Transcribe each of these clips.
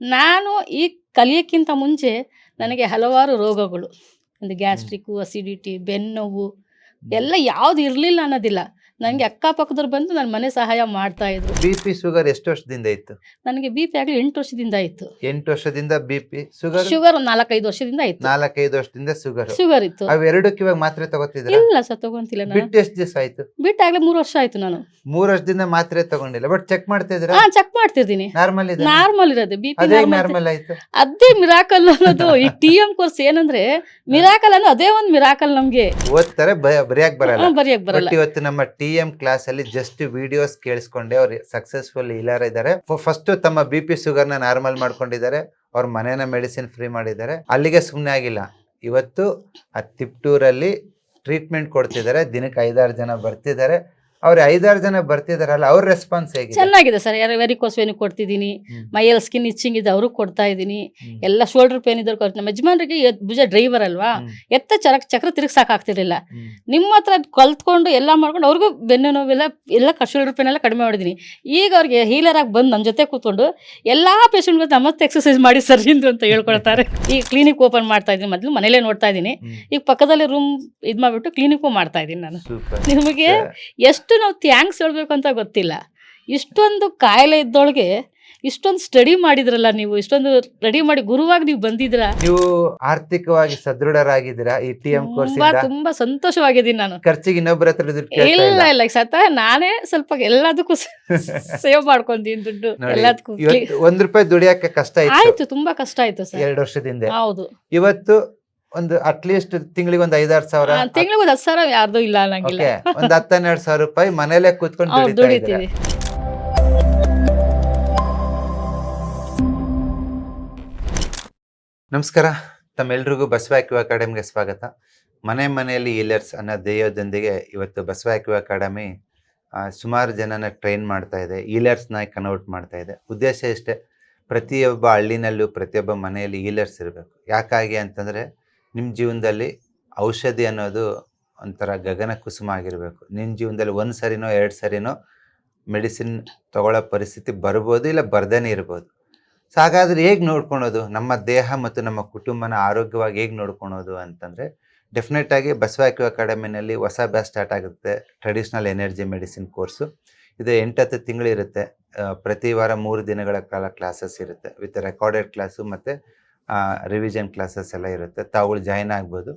ನಾನು ಈ ಕಲಿಯಕ್ಕಿಂತ ಮುಂಚೆ ನನಗೆ ಹಲವಾರು ರೋಗಗಳು. ಒಂದು ಗ್ಯಾಸ್ಟ್ರಿಕ್ಕು ಅಸಿಡಿಟಿ ಬೆನ್ನೋವು ಎಲ್ಲ ಯಾವುದು ಇರಲಿಲ್ಲ ಅನ್ನೋದಿಲ್ಲ. ನನಗೆ ಅಕ್ಕಪಕ್ಕದವ್ರು ಬಂದು ನನ್ನ ಮನೆ ಸಹಾಯ ಮಾಡ್ತಾ ಇದ್ರು. ಬಿ ಪಿ ಶುಗರ್ ಎಷ್ಟು ವರ್ಷದಿಂದ ಇತ್ತು? ನನಗೆ ಬಿ ಪಿ ಆಗಲಿ ಎಂಟು ವರ್ಷದಿಂದ ಇತ್ತು. ಎಂಟು ವರ್ಷದಿಂದ ಬಿ ಪಿ ಶುಗರ್? ಶುಗರ್ ಒಂದು ನಾಲ್ಕೈದು ವರ್ಷದಿಂದ ಇತ್ತು. ನಾಲ್ಕೈದು ವರ್ಷದಿಂದ ಶುಗರ್. ಶುಗರ್ ಇತ್ತು. ಅವೆರಡಕ್ಕೆ ಇವಾಗ ಮಾತ್ರೆ ತಗೋತಿದ್ರು ಇಲ್ಲ ಸರ್ ತಗೊಂತಿಲ್ಲ ನಾನು. ಬಿಟ್ಟು ಎಷ್ಟು ದಿವಸ ಆಯ್ತು? ಬಿಟ್ಟಾಗ್ಲೇ ಮೂರು ವರ್ಷ ಆಯ್ತು ನಾನು. ಮೂರು ವರ್ಷದಿಂದ ಮಾತ್ರೆ ತಗೊಂಡಿಲ್ಲ. ಬಟ್ ಚೆಕ್ ಮಾಡ್ತಿದ್ರ ಹಾ ಚೆಕ್ ಮಾಡ್ತಿರ್ತೀನಿ ನಾರ್ಮಲ್ ಇದೆ ನಾರ್ಮಲ್ ಇರೋದು. ಬಿ ಪಿ ಅದೇ ನಾರ್ಮಲ್ ಆಯ್ತು. ಅದೇ ಮಿರಾಕಲ್ ಅನ್ನೋದು. ಈ ಟಿ ಎಂ ಕೋರ್ಸ್ ಏನಂದ್ರೆ ಮಿರಾಕಲ್ ಅನ್ನೋ ಅದೇ ಒಂದು ಮಿರಾಕಲ್ ನಮ್ಗೆ. ಓದ್ತಾರೆ ಬರೆಯಕ್ ಬರಲ್ಲ. ಬರೆಯಕ್ ಬರಲ್ಲ. ಇವತ್ತು ನಮ್ಮ ಟಿ ಎಂ ಕ್ಲಾಸ್ ಅಲ್ಲಿ ಜಸ್ಟ್ ವಿಡಿಯೋಸ್ ಕೇಳಿಸ್ಕೊಂಡೆ, ಅವ್ರು ಸಕ್ಸಸ್ಫುಲ್ ಇಲ್ಲಾರ ಇದ್ದಾರೆ ಫಸ್ಟ್ ತಮ್ಮ ಬಿ ಪಿ ಶುಗರ್ನ ನಾರ್ಮಲ್ ಮಾಡ್ಕೊಂಡಿದ್ದಾರೆ, ಅವ್ರ ಮನೇನ ಮೆಡಿಸಿನ್ ಫ್ರೀ ಮಾಡಿದ್ದಾರೆ. ಅಲ್ಲಿಗೆ ಸುಮ್ಮನೆ ಆಗಿಲ್ಲ. ಇವತ್ತು ಆ ತಿಪ್ಟೂರಲ್ಲಿ ಟ್ರೀಟ್ಮೆಂಟ್ ಕೊಡ್ತಿದ್ದಾರೆ, ದಿನಕ್ಕೆ ಐದಾರು ಜನ ಬರ್ತಿದ್ದಾರೆ. ಅವ್ರ ಐದಾರು ಜನ ಬರ್ತಿದಾರಲ್ಲ ಅವ್ರ ರೆಸ್ಪಾನ್ಸ್ ಹೇಗೆ ಚೆನ್ನಾಗಿದೆ ಸರ್. ಯಾರು ವೆರಿಕೋಸ್ ವೇನಿ ಕೊಡ್ತಿದ್ದೀನಿ ಮೈಯಲ್ಲಿ ಸ್ಕಿನ್ ಇಚ್ಚಿಂಗ್ ಇದೆ ಅವ್ರಿಗೆ ಕೊಡ್ತಾ ಇದ್ದೀನಿ ಎಲ್ಲ ಶೋಲ್ಡರ್ ಪೇನ್ ಇದ್ರು ಕೊಡ್ತೀನಿ ನಮ್ಮ ಯಜಮಾನ್ರಿಗೆ ಭುಜ ಡ್ರೈವರ್ ಅಲ್ವಾ? ಎತ್ತ ಚರ ಚಕ್ರ ತಿರುಗಿ ಸಾಕಾಗ್ತಿರಲಿಲ್ಲ ಹ್ಮ್. ನಿಮ್ಮ ಹತ್ರ ಕಲ್ತ್ಕೊಂಡು ಎಲ್ಲ ಮಾಡ್ಕೊಂಡು ಅವ್ರಿಗೂ ಬೆನ್ನು ನೋವೆಲ್ಲ ಎಲ್ಲ ಶೋಲ್ಡರ್ ಪೇನ್ ಎಲ್ಲ ಕಡಿಮೆ ಮಾಡಿದ್ದೀನಿ ಈಗ ಅವ್ರಿಗೆ ಹೀಲರ್ ಆಗಿ ಬಂದು ನನ್ನ ಜೊತೆ ಕೂತ್ಕೊಂಡು ಎಲ್ಲ ಪೇಷಂಟ್ಗಳು ನಮಸ್ತೆ ಎಕ್ಸರ್ಸೈಸ್ ಮಾಡಿ ಸರ್ ಹಿಂದು ಅಂತ ಹೇಳ್ಕೊಳ್ತಾರೆ. ಈಗ ಕ್ಲಿನಿಕ್ ಓಪನ್ ಮಾಡ್ತಾ ಇದ್ದೀನಿ ಮೊದಲು ಮನೇಲೇ ನೋಡ್ತಾ ಇದ್ದೀನಿ. ಈಗ ಪಕ್ಕದಲ್ಲಿ ರೂಮ್ ಇದು ಮಾಡಿಬಿಟ್ಟು ಕ್ಲಿನಿಕ್ಕು ಮಾಡ್ತಾ ಇದ್ದೀನಿ ನಾನು. ನಿಮಗೆ ಎಷ್ಟು ನಾವು ಥ್ಯಾಂಕ್ಸ್ ಹೇಳಬೇಕು ಅಂತ ಗೊತ್ತಿಲ್ಲ. ಇಷ್ಟೊಂದು ಕಾಯಿಲೆ ಇದ್ದೊಳಗೆ ಇಷ್ಟೊಂದು ಸ್ಟಡಿ ಮಾಡಿದ್ರಲ್ಲ ನೀವು ಇಷ್ಟೊಂದು ರೆಡಿ ಮಾಡಿ ಗುರುವಾಗಿ ನೀವು ಬಂದಿದ್ರ ನೀವು ಆರ್ಥಿಕವಾಗಿ ಸದೃಢರಾಗಿದ್ದೀರಾ ಈ ಟಿ ಎಂ ಕೋರ್ಸ್ ತುಂಬಾ ತುಂಬಾ ಸಂತೋಷವಾಗಿದ್ದೀನಿ ನಾನು. ಖರ್ಚಿಗೆ ಇನ್ನೊಬ್ಬರ ಹತ್ರ ದುಡ್ಡು ಕೇಳ್ತಾ ಇಲ್ಲ ಇಲ್ಲ? ಇಲ್ಲ ಸತ ನಾನೇ ಸ್ವಲ್ಪ ಎಲ್ಲದಕ್ಕೂ ಸೇವ್ ಮಾಡ್ಕೊಂತೀನಿ ದುಡ್ಡು. ನೋಡಿ, ಎಲ್ಲದಕ್ಕೂ ಇವತ್ತು ಒಂದ್ ರೂಪಾಯಿ ದುಡಿಯಕ್ಕೆ ಕಷ್ಟ ಇತ್ತು. ಆಯ್ತು ತುಂಬಾ ಕಷ್ಟ ಆಯ್ತು ಸರ್. ಎರಡು ವರ್ಷದಿಂದ ಹೌದು. ಇವತ್ತು ಒಂದು ಅಟ್ಲೀಸ್ಟ್ ತಿಂಗಳಿಗೆ ಒಂದು ಐದಾರು ಸಾವಿರ. ತಿಂಗಳಿಗೆ ಒಂದು ಹತ್ತು ಸಾವಿರ ಯಾರ್ದು ಇಲ್ಲ ಅನ್ನಂಗಿಲ್ಲ ಓಕೆ ಒಂದ್ ಹತ್ತೆರಡು ಸಾವಿರ ರೂಪಾಯಿ ಮನೇಲೆ ಕೂತ್ಕೊಂಡು ಹೌದು ದುಡಿತಾ ಇದ್ದೀರಾ? ದುಡಿತೀವಿ. ನಮಸ್ಕಾರ ತಮ್ಮೆಲ್ರಿಗೂ ಬಸವಾಕ್ಯೂ ಅಕಾಡೆಮಿಗೆ ಸ್ವಾಗತ. ಮನೆ ಮನೆಯಲ್ಲಿ ಈಲರ್ಸ್ ಅನ್ನೋ ಧ್ಯೇಯದೊಂದಿಗೆ ಇವತ್ತು ಬಸವಾಕ್ಯೂ ಅಕಾಡೆಮಿ ಸುಮಾರು ಜನನ ಟ್ರೈನ್ ಮಾಡ್ತಾ ಇದೆ ಈಲರ್ಸ್ನ ಕನ್ವರ್ಟ್ ಮಾಡ್ತಾ ಇದೆ. ಉದ್ದೇಶ ಇಷ್ಟೇ ಪ್ರತಿಯೊಬ್ಬ ಹಳ್ಳಿನಲ್ಲೂ ಪ್ರತಿಯೊಬ್ಬ ಮನೆಯಲ್ಲಿ ಈಲರ್ಸ್ ಇರಬೇಕು. ಯಾಕಾಗಿ ಅಂತಂದರೆ ನಿಮ್ಮ ಜೀವನದಲ್ಲಿ ಔಷಧಿ ಅನ್ನೋದು ಒಂಥರ ಗಗನ ಕುಸುಮ ಆಗಿರಬೇಕು. ನಿಮ್ಮ ಜೀವನದಲ್ಲಿ ಒಂದು ಸರಿನೋ ಎರಡು ಸರಿನೋ ಮೆಡಿಸಿನ್ ತಗೊಳ್ಳೋ ಪರಿಸ್ಥಿತಿ ಬರ್ಬೋದು ಇಲ್ಲ ಬರ್ದೇನೆ ಇರ್ಬೋದು. ಸೊ ಹಾಗಾದ್ರೆ ಹೇಗೆ ನೋಡ್ಕೊಳೋದು? ನಮ್ಮ ದೇಹ ಮತ್ತು ನಮ್ಮ ಕುಟುಂಬನ ಆರೋಗ್ಯವಾಗಿ ಹೇಗೆ ನೋಡ್ಕೊಳೋದು ಅಂತಂದರೆ ಡೆಫಿನೆಟ್ ಆಗಿ ಬಸವಾಕ್ಯೂ ಅಕಾಡೆಮಿನಲ್ಲಿ ಹೊಸ ಬ್ಯಾಚ್ ಸ್ಟಾರ್ಟ್ ಆಗುತ್ತೆ. ಟ್ರೆಡಿಷ್ನಲ್ ಎನರ್ಜಿ ಮೆಡಿಸಿನ್ ಕೋರ್ಸು ಇದು ಎಂಟತ್ತು ತಿಂಗಳಿರುತ್ತೆ. ಪ್ರತಿ ವಾರ ಮೂರು ದಿನಗಳ ಕಾಲ ಕ್ಲಾಸಸ್ ಇರುತ್ತೆ. ವಿತ್ ರೆಕಾರ್ಡೆಡ್ ಕ್ಲಾಸು ಮತ್ತು ರಿವಿಷನ್ ಕ್ಲಾಸಸ್ ಎಲ್ಲ ಇರುತ್ತೆ. ತಾವುಗಳು ಜಾಯ್ನ್ ಆಗ್ಬೋದು.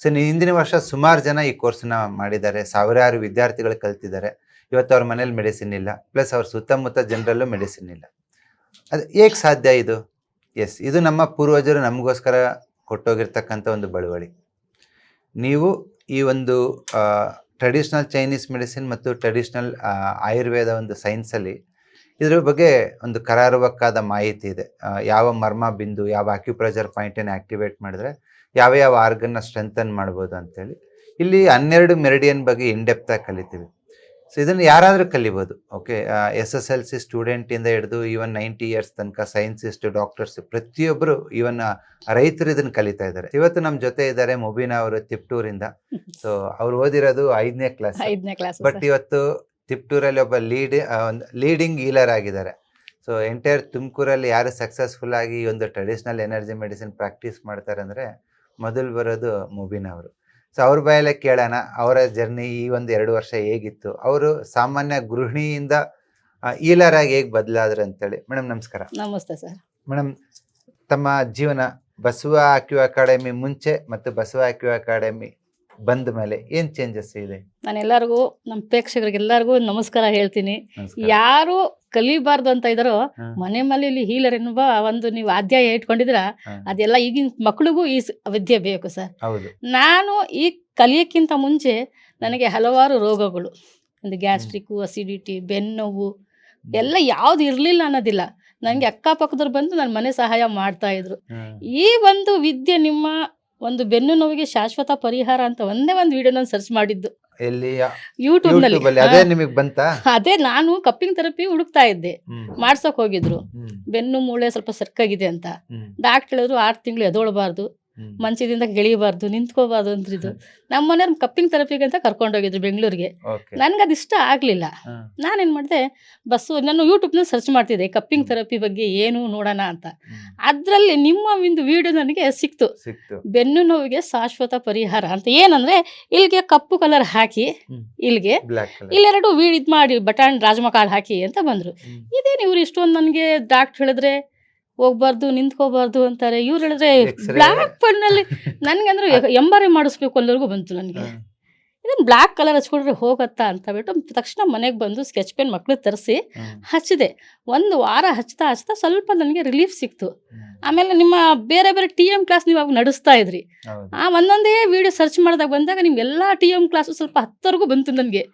ಸೊ ಹಿಂದಿನ ವರ್ಷ ಸುಮಾರು ಜನ ಈ ಕೋರ್ಸ್ನ ಮಾಡಿದ್ದಾರೆ. ಸಾವಿರಾರು ವಿದ್ಯಾರ್ಥಿಗಳು ಕಲ್ತಿದ್ದಾರೆ. ಇವತ್ತು ಅವ್ರ ಮನೇಲಿ ಮೆಡಿಸಿನ್ ಇಲ್ಲ. ಪ್ಲಸ್ ಅವ್ರ ಸುತ್ತಮುತ್ತ ಜನರಲ್ಲೂ ಮೆಡಿಸಿನ್ ಇಲ್ಲ. ಅದು ಹೇಗೆ ಸಾಧ್ಯ ಇದು? ಎಸ್ ಇದು ನಮ್ಮ ಪೂರ್ವಜರು ನಮಗೋಸ್ಕರ ಕೊಟ್ಟೋಗಿರ್ತಕ್ಕಂಥ ಒಂದು ಬಳುವಳಿ. ನೀವು ಈ ಒಂದು ಟ್ರೆಡಿಷ್ನಲ್ ಚೈನೀಸ್ ಮೆಡಿಸಿನ್ ಮತ್ತು ಟ್ರೆಡಿಷ್ನಲ್ ಆಯುರ್ವೇದ ಒಂದು ಸೈನ್ಸಲ್ಲಿ ಇದ್ರ ಬಗ್ಗೆ ಒಂದು ಕರಾರುವಕ್ಕಾದ ಮಾಹಿತಿ ಇದೆ. ಯಾವ ಮರ್ಮ ಬಿಂದು ಯಾವ ಅಕ್ಯುಪ್ರೆಷರ್ ಪಾಯಿಂಟನ್ನು ಆಕ್ಟಿವೇಟ್ ಮಾಡಿದ್ರೆ ಯಾವ ಯಾವ ಆರ್ಗನ್ನ ಸ್ಟ್ರೆಂಥನ್ ಮಾಡ್ಬೋದು ಅಂತೇಳಿ. ಇಲ್ಲಿ ಹನ್ನೆರಡು ಮೆರಿಡಿಯನ್ ಬಗ್ಗೆ ಇನ್ಡೆಪ್ತಾಗಿ ಕಲಿತೀವಿ. ಸೊ ಇದನ್ನು ಯಾರಾದರೂ ಕಲಿಬೋದು okay S S L C ಸ್ಟೂಡೆಂಟಿಂದ ಹಿಡಿದು ಈವನ್ ನೈಂಟಿ ಇಯರ್ಸ್ ತನಕ ಸೈನ್ಸಿಸ್ಟ್ ಡಾಕ್ಟರ್ಸ್ ಪ್ರತಿಯೊಬ್ಬರು ಈವನ್ ರೈತರು ಇದನ್ನು ಕಲಿತಾ ಇದ್ದಾರೆ. ಇವತ್ತು ನಮ್ಮ ಜೊತೆ ಇದ್ದಾರೆ ಮುಬೀನಾ ಅವರು ತಿಪ್ಟೂರಿಂದ. ಸೊ ಅವ್ರು ಓದಿರೋದು ಐದನೇ ಕ್ಲಾಸ್ ಐದನೇ ಕ್ಲಾಸ್ ಬಟ್ ಇವತ್ತು ತಿಪ್ಟೂರಲ್ಲಿ ಒಬ್ಬ ಲೀಡ್ ಒಂದು ಲೀಡಿಂಗ್ ಈಲರ್ ಆಗಿದ್ದಾರೆ. ಸೊ ಎಂಟೈರ್ ತುಮಕೂರಲ್ಲಿ ಯಾರು ಸಕ್ಸಸ್ಫುಲ್ ಆಗಿ ಈ ಒಂದು ಟ್ರೆಡಿಷ್ನಲ್ ಎನರ್ಜಿ ಮೆಡಿಸಿನ್ ಪ್ರಾಕ್ಟೀಸ್ ಮಾಡ್ತಾರೆ ಅಂದರೆ ಮೊದಲು ಬರೋದು ಮುಬೀನ್ ಅವರು. ಸೊ ಅವ್ರ ಬಾಯಲ್ಲೇ ಕೇಳೋಣ ಅವರ ಜರ್ನಿ ಈ ಒಂದು ಎರಡು ವರ್ಷ ಹೇಗಿತ್ತು? ಅವರು ಸಾಮಾನ್ಯ ಗೃಹಿಣಿಯಿಂದ ಈಲರ್ ಆಗಿ ಹೇಗೆ ಬದಲಾದ್ರು ಅಂತೇಳಿ. ಮೇಡಮ್ ನಮಸ್ಕಾರ. ನಮಸ್ತೆ ಸರ್. ಮೇಡಮ್ ತಮ್ಮ ಜೀವನ ಬಸವ ಆಕ್ಯೂ ಅಕಾಡೆಮಿ ಮುಂಚೆ ಮತ್ತು ಬಸವ ಆಕ್ಯೂ ಅಕಾಡೆಮಿ ಬಂದ ಮೇಲೆ ಏನ್ ಚೇಂಜಸ್ ಇದೆ? ನಾನು ಎಲ್ಲರಿಗೂ ನಮ್ಮ ಪ್ರೇಕ್ಷಕರಿಗೆ ಎಲ್ಲರಿಗೂ ನಮಸ್ಕಾರ. ಹೇಳ್ತೀನಿ ಯಾರು ಕಲಿಬಾರ್ದು ಅಂತ ಇದಾರೋ. ಮನೆ ಮನೆಯಲ್ಲಿ ಹೀಲರ್ ಎನ್ನುವ ಒಂದು ನೀವು ಅಧ್ಯಾಯ ಇಟ್ಕೊಂಡಿದ್ರ. ಅದೆಲ್ಲ ಈಗಿನ ಮಕ್ಕಳಿಗೂ ಈ ವಿದ್ಯೆ ಬೇಕು ಸರ್. ನಾನು ಈ ಕಲಿಯಕ್ಕಿಂತ ಮುಂಚೆ ನನಗೆ ಹಲವಾರು ರೋಗಗಳು. ಒಂದು ಗ್ಯಾಸ್ಟ್ರಿಕ್ಕು ಅಸಿಡಿಟಿ ಬೆನ್ನೋವು ಎಲ್ಲ ಯಾವ್ದು ಇರಲಿಲ್ಲ ಅನ್ನೋದಿಲ್ಲ. ನನಗೆ ಅಕ್ಕಪಕ್ಕದವ್ರು ಬಂದು ನನ್ನ ಮನೆ ಸಹಾಯ ಮಾಡ್ತಾ ಇದ್ರು. ಈ ಒಂದು ವಿದ್ಯೆ ನಿಮ್ಮ ಒಂದು ಬೆನ್ನು ನೋವಿಗೆ ಶಾಶ್ವತ ಪರಿಹಾರ ಅಂತ ಒಂದೇ ಒಂದು ವಿಡಿಯೋ ನಾನು ಸರ್ಚ್ ಮಾಡಿದ್ದು. ಎಲ್ಲಿ? ಯೂಟ್ಯೂಬ್ನಲ್ಲಿ. ಅಲ್ಲಿ. ಅದೇ ನಿಮಗೆ ಬಂತಾ? ಅದೇ ನಾನು ಕಪ್ಪಿಂಗ್ ಥೆರಪಿ ಹುಡುಕ್ತಾ ಇದ್ದೆ. ಹ್ಮ್. ಮಾಡ್ಸಕ್ ಹೋಗಿದ್ರು. ಹ್ಮ್. ಬೆನ್ನು ಮೂಳೆ ಸ್ವಲ್ಪ ಸರ್ಕಾಗಿದೆ ಅಂತ. ಹ್ಮ್. ಡಾಕ್ಟರ್ ಹೇಳಿದ್ರು ಆರು ತಿಂಗಳು ಎದೊಳ್ಬಾರ್ದು. ಮಂಚದಿಂದ ಗೆಳಿಬಾರ್ದು ನಿಂತ್ಕೋಬಾರ್ದು ಅಂತಿದ್ದು ನಮ್ಮ ಮನೆಯವ್ರು ಕಪ್ಪಿಂಗ್ ಥೆರಪಿಗೆ ಅಂತ ಕರ್ಕೊಂಡೋಗಿದ್ರು ಬೆಂಗಳೂರಿಗೆ. ನನಗೆ ನನ್ಗೆ ಅದು ಇಷ್ಟ ಆಗಲಿಲ್ಲ. ನಾನೇನು ಮಾಡಿದೆ ಬಸ್ಸು ನಾನು ಯೂಟ್ಯೂಬ್ನಲ್ಲಿ ಸರ್ಚ್ ಮಾಡ್ತಿದ್ದೆ ಕಪ್ಪಿಂಗ್ ಥೆರಪಿ ಬಗ್ಗೆ ಏನು ನೋಡೋಣ ಅಂತ. ಅದರಲ್ಲಿ ನಿಮ್ಮ ಒಂದು ವಿಡಿಯೋ ನನಗೆ ಸಿಕ್ತು. ಬೆನ್ನು ನೋವಿಗೆ ಶಾಶ್ವತ ಪರಿಹಾರ ಅಂತ. ಏನಂದ್ರೆ ಇಲ್ಲಿಗೆ ಕಪ್ಪು ಕಲರ್ ಹಾಕಿ. ಇಲ್ಲಿಗೆ ಇಲ್ಲೆರಡು ವೀಡ್ ಇದು ಮಾಡಿ ಬಟಾಣಿ ರಾಜ್ಮಾ ಕಾಳು ಹಾಕಿ ಅಂತ ಬಂದರು. ಇದೇನು ಇವ್ರು ಇಷ್ಟೊಂದು ನನಗೆ ಡಾಕ್ಟ್ರ್ ಹೇಳಿದ್ರೆ ಹೋಗ್ಬಾರ್ದು ನಿಂತ್ಕೋಬಾರ್ದು ಅಂತಾರೆ. ಇವ್ರು ಹೇಳಿದ್ರೆ. ಬ್ಲ್ಯಾಕ್ ಅಂದ್ರೆ ನನಗಂದ್ರೆ ಎಂಬಾರಿ ಮಾಡಿಸ್ಬೇಕು ಅಲ್ಲರಿಗೂ ಬಂತು ನನಗೆ. ಇದನ್ನು ಬ್ಲ್ಯಾಕ್ ಕಲರ್ ಹಚ್ಕೊಂಡ್ರೆ ಹೋಗತ್ತಾ ಅಂತ ಬಿಟ್ಟು ತಕ್ಷಣ ಮನೆಗೆ ಬಂದು ಸ್ಕೆಚ್ ಪೆನ್ ಮಕ್ಳಿಗೆ ತರಿಸಿ ಹಚ್ಚಿದೆ. ಒಂದು ವಾರ ಹಚ್ತಾ ಹಚ್ತಾ ಸ್ವಲ್ಪ ನನಗೆ ರಿಲೀಫ್ ಸಿಕ್ತು. ಆಮೇಲೆ ನಿಮ್ಮ ಬೇರೆ ಬೇರೆ ಟಿ ಎಂ ಕ್ಲಾಸ್ ನೀವು ಅವಾಗ ನಡೆಸ್ತಾ ಇದ್ರಿ. ಆ ಒಂದೊಂದೇ ವಿಡಿಯೋ ಸರ್ಚ್ ಮಾಡಿದಾಗ ಬಂದಾಗ ನಿಮ್ಗೆಲ್ಲ ಟಿ ಎಂ ಕ್ಲಾಸು ಸ್ವಲ್ಪ ಹತ್ತವರೆಗೂ ಬಂತು ನನಗೆ.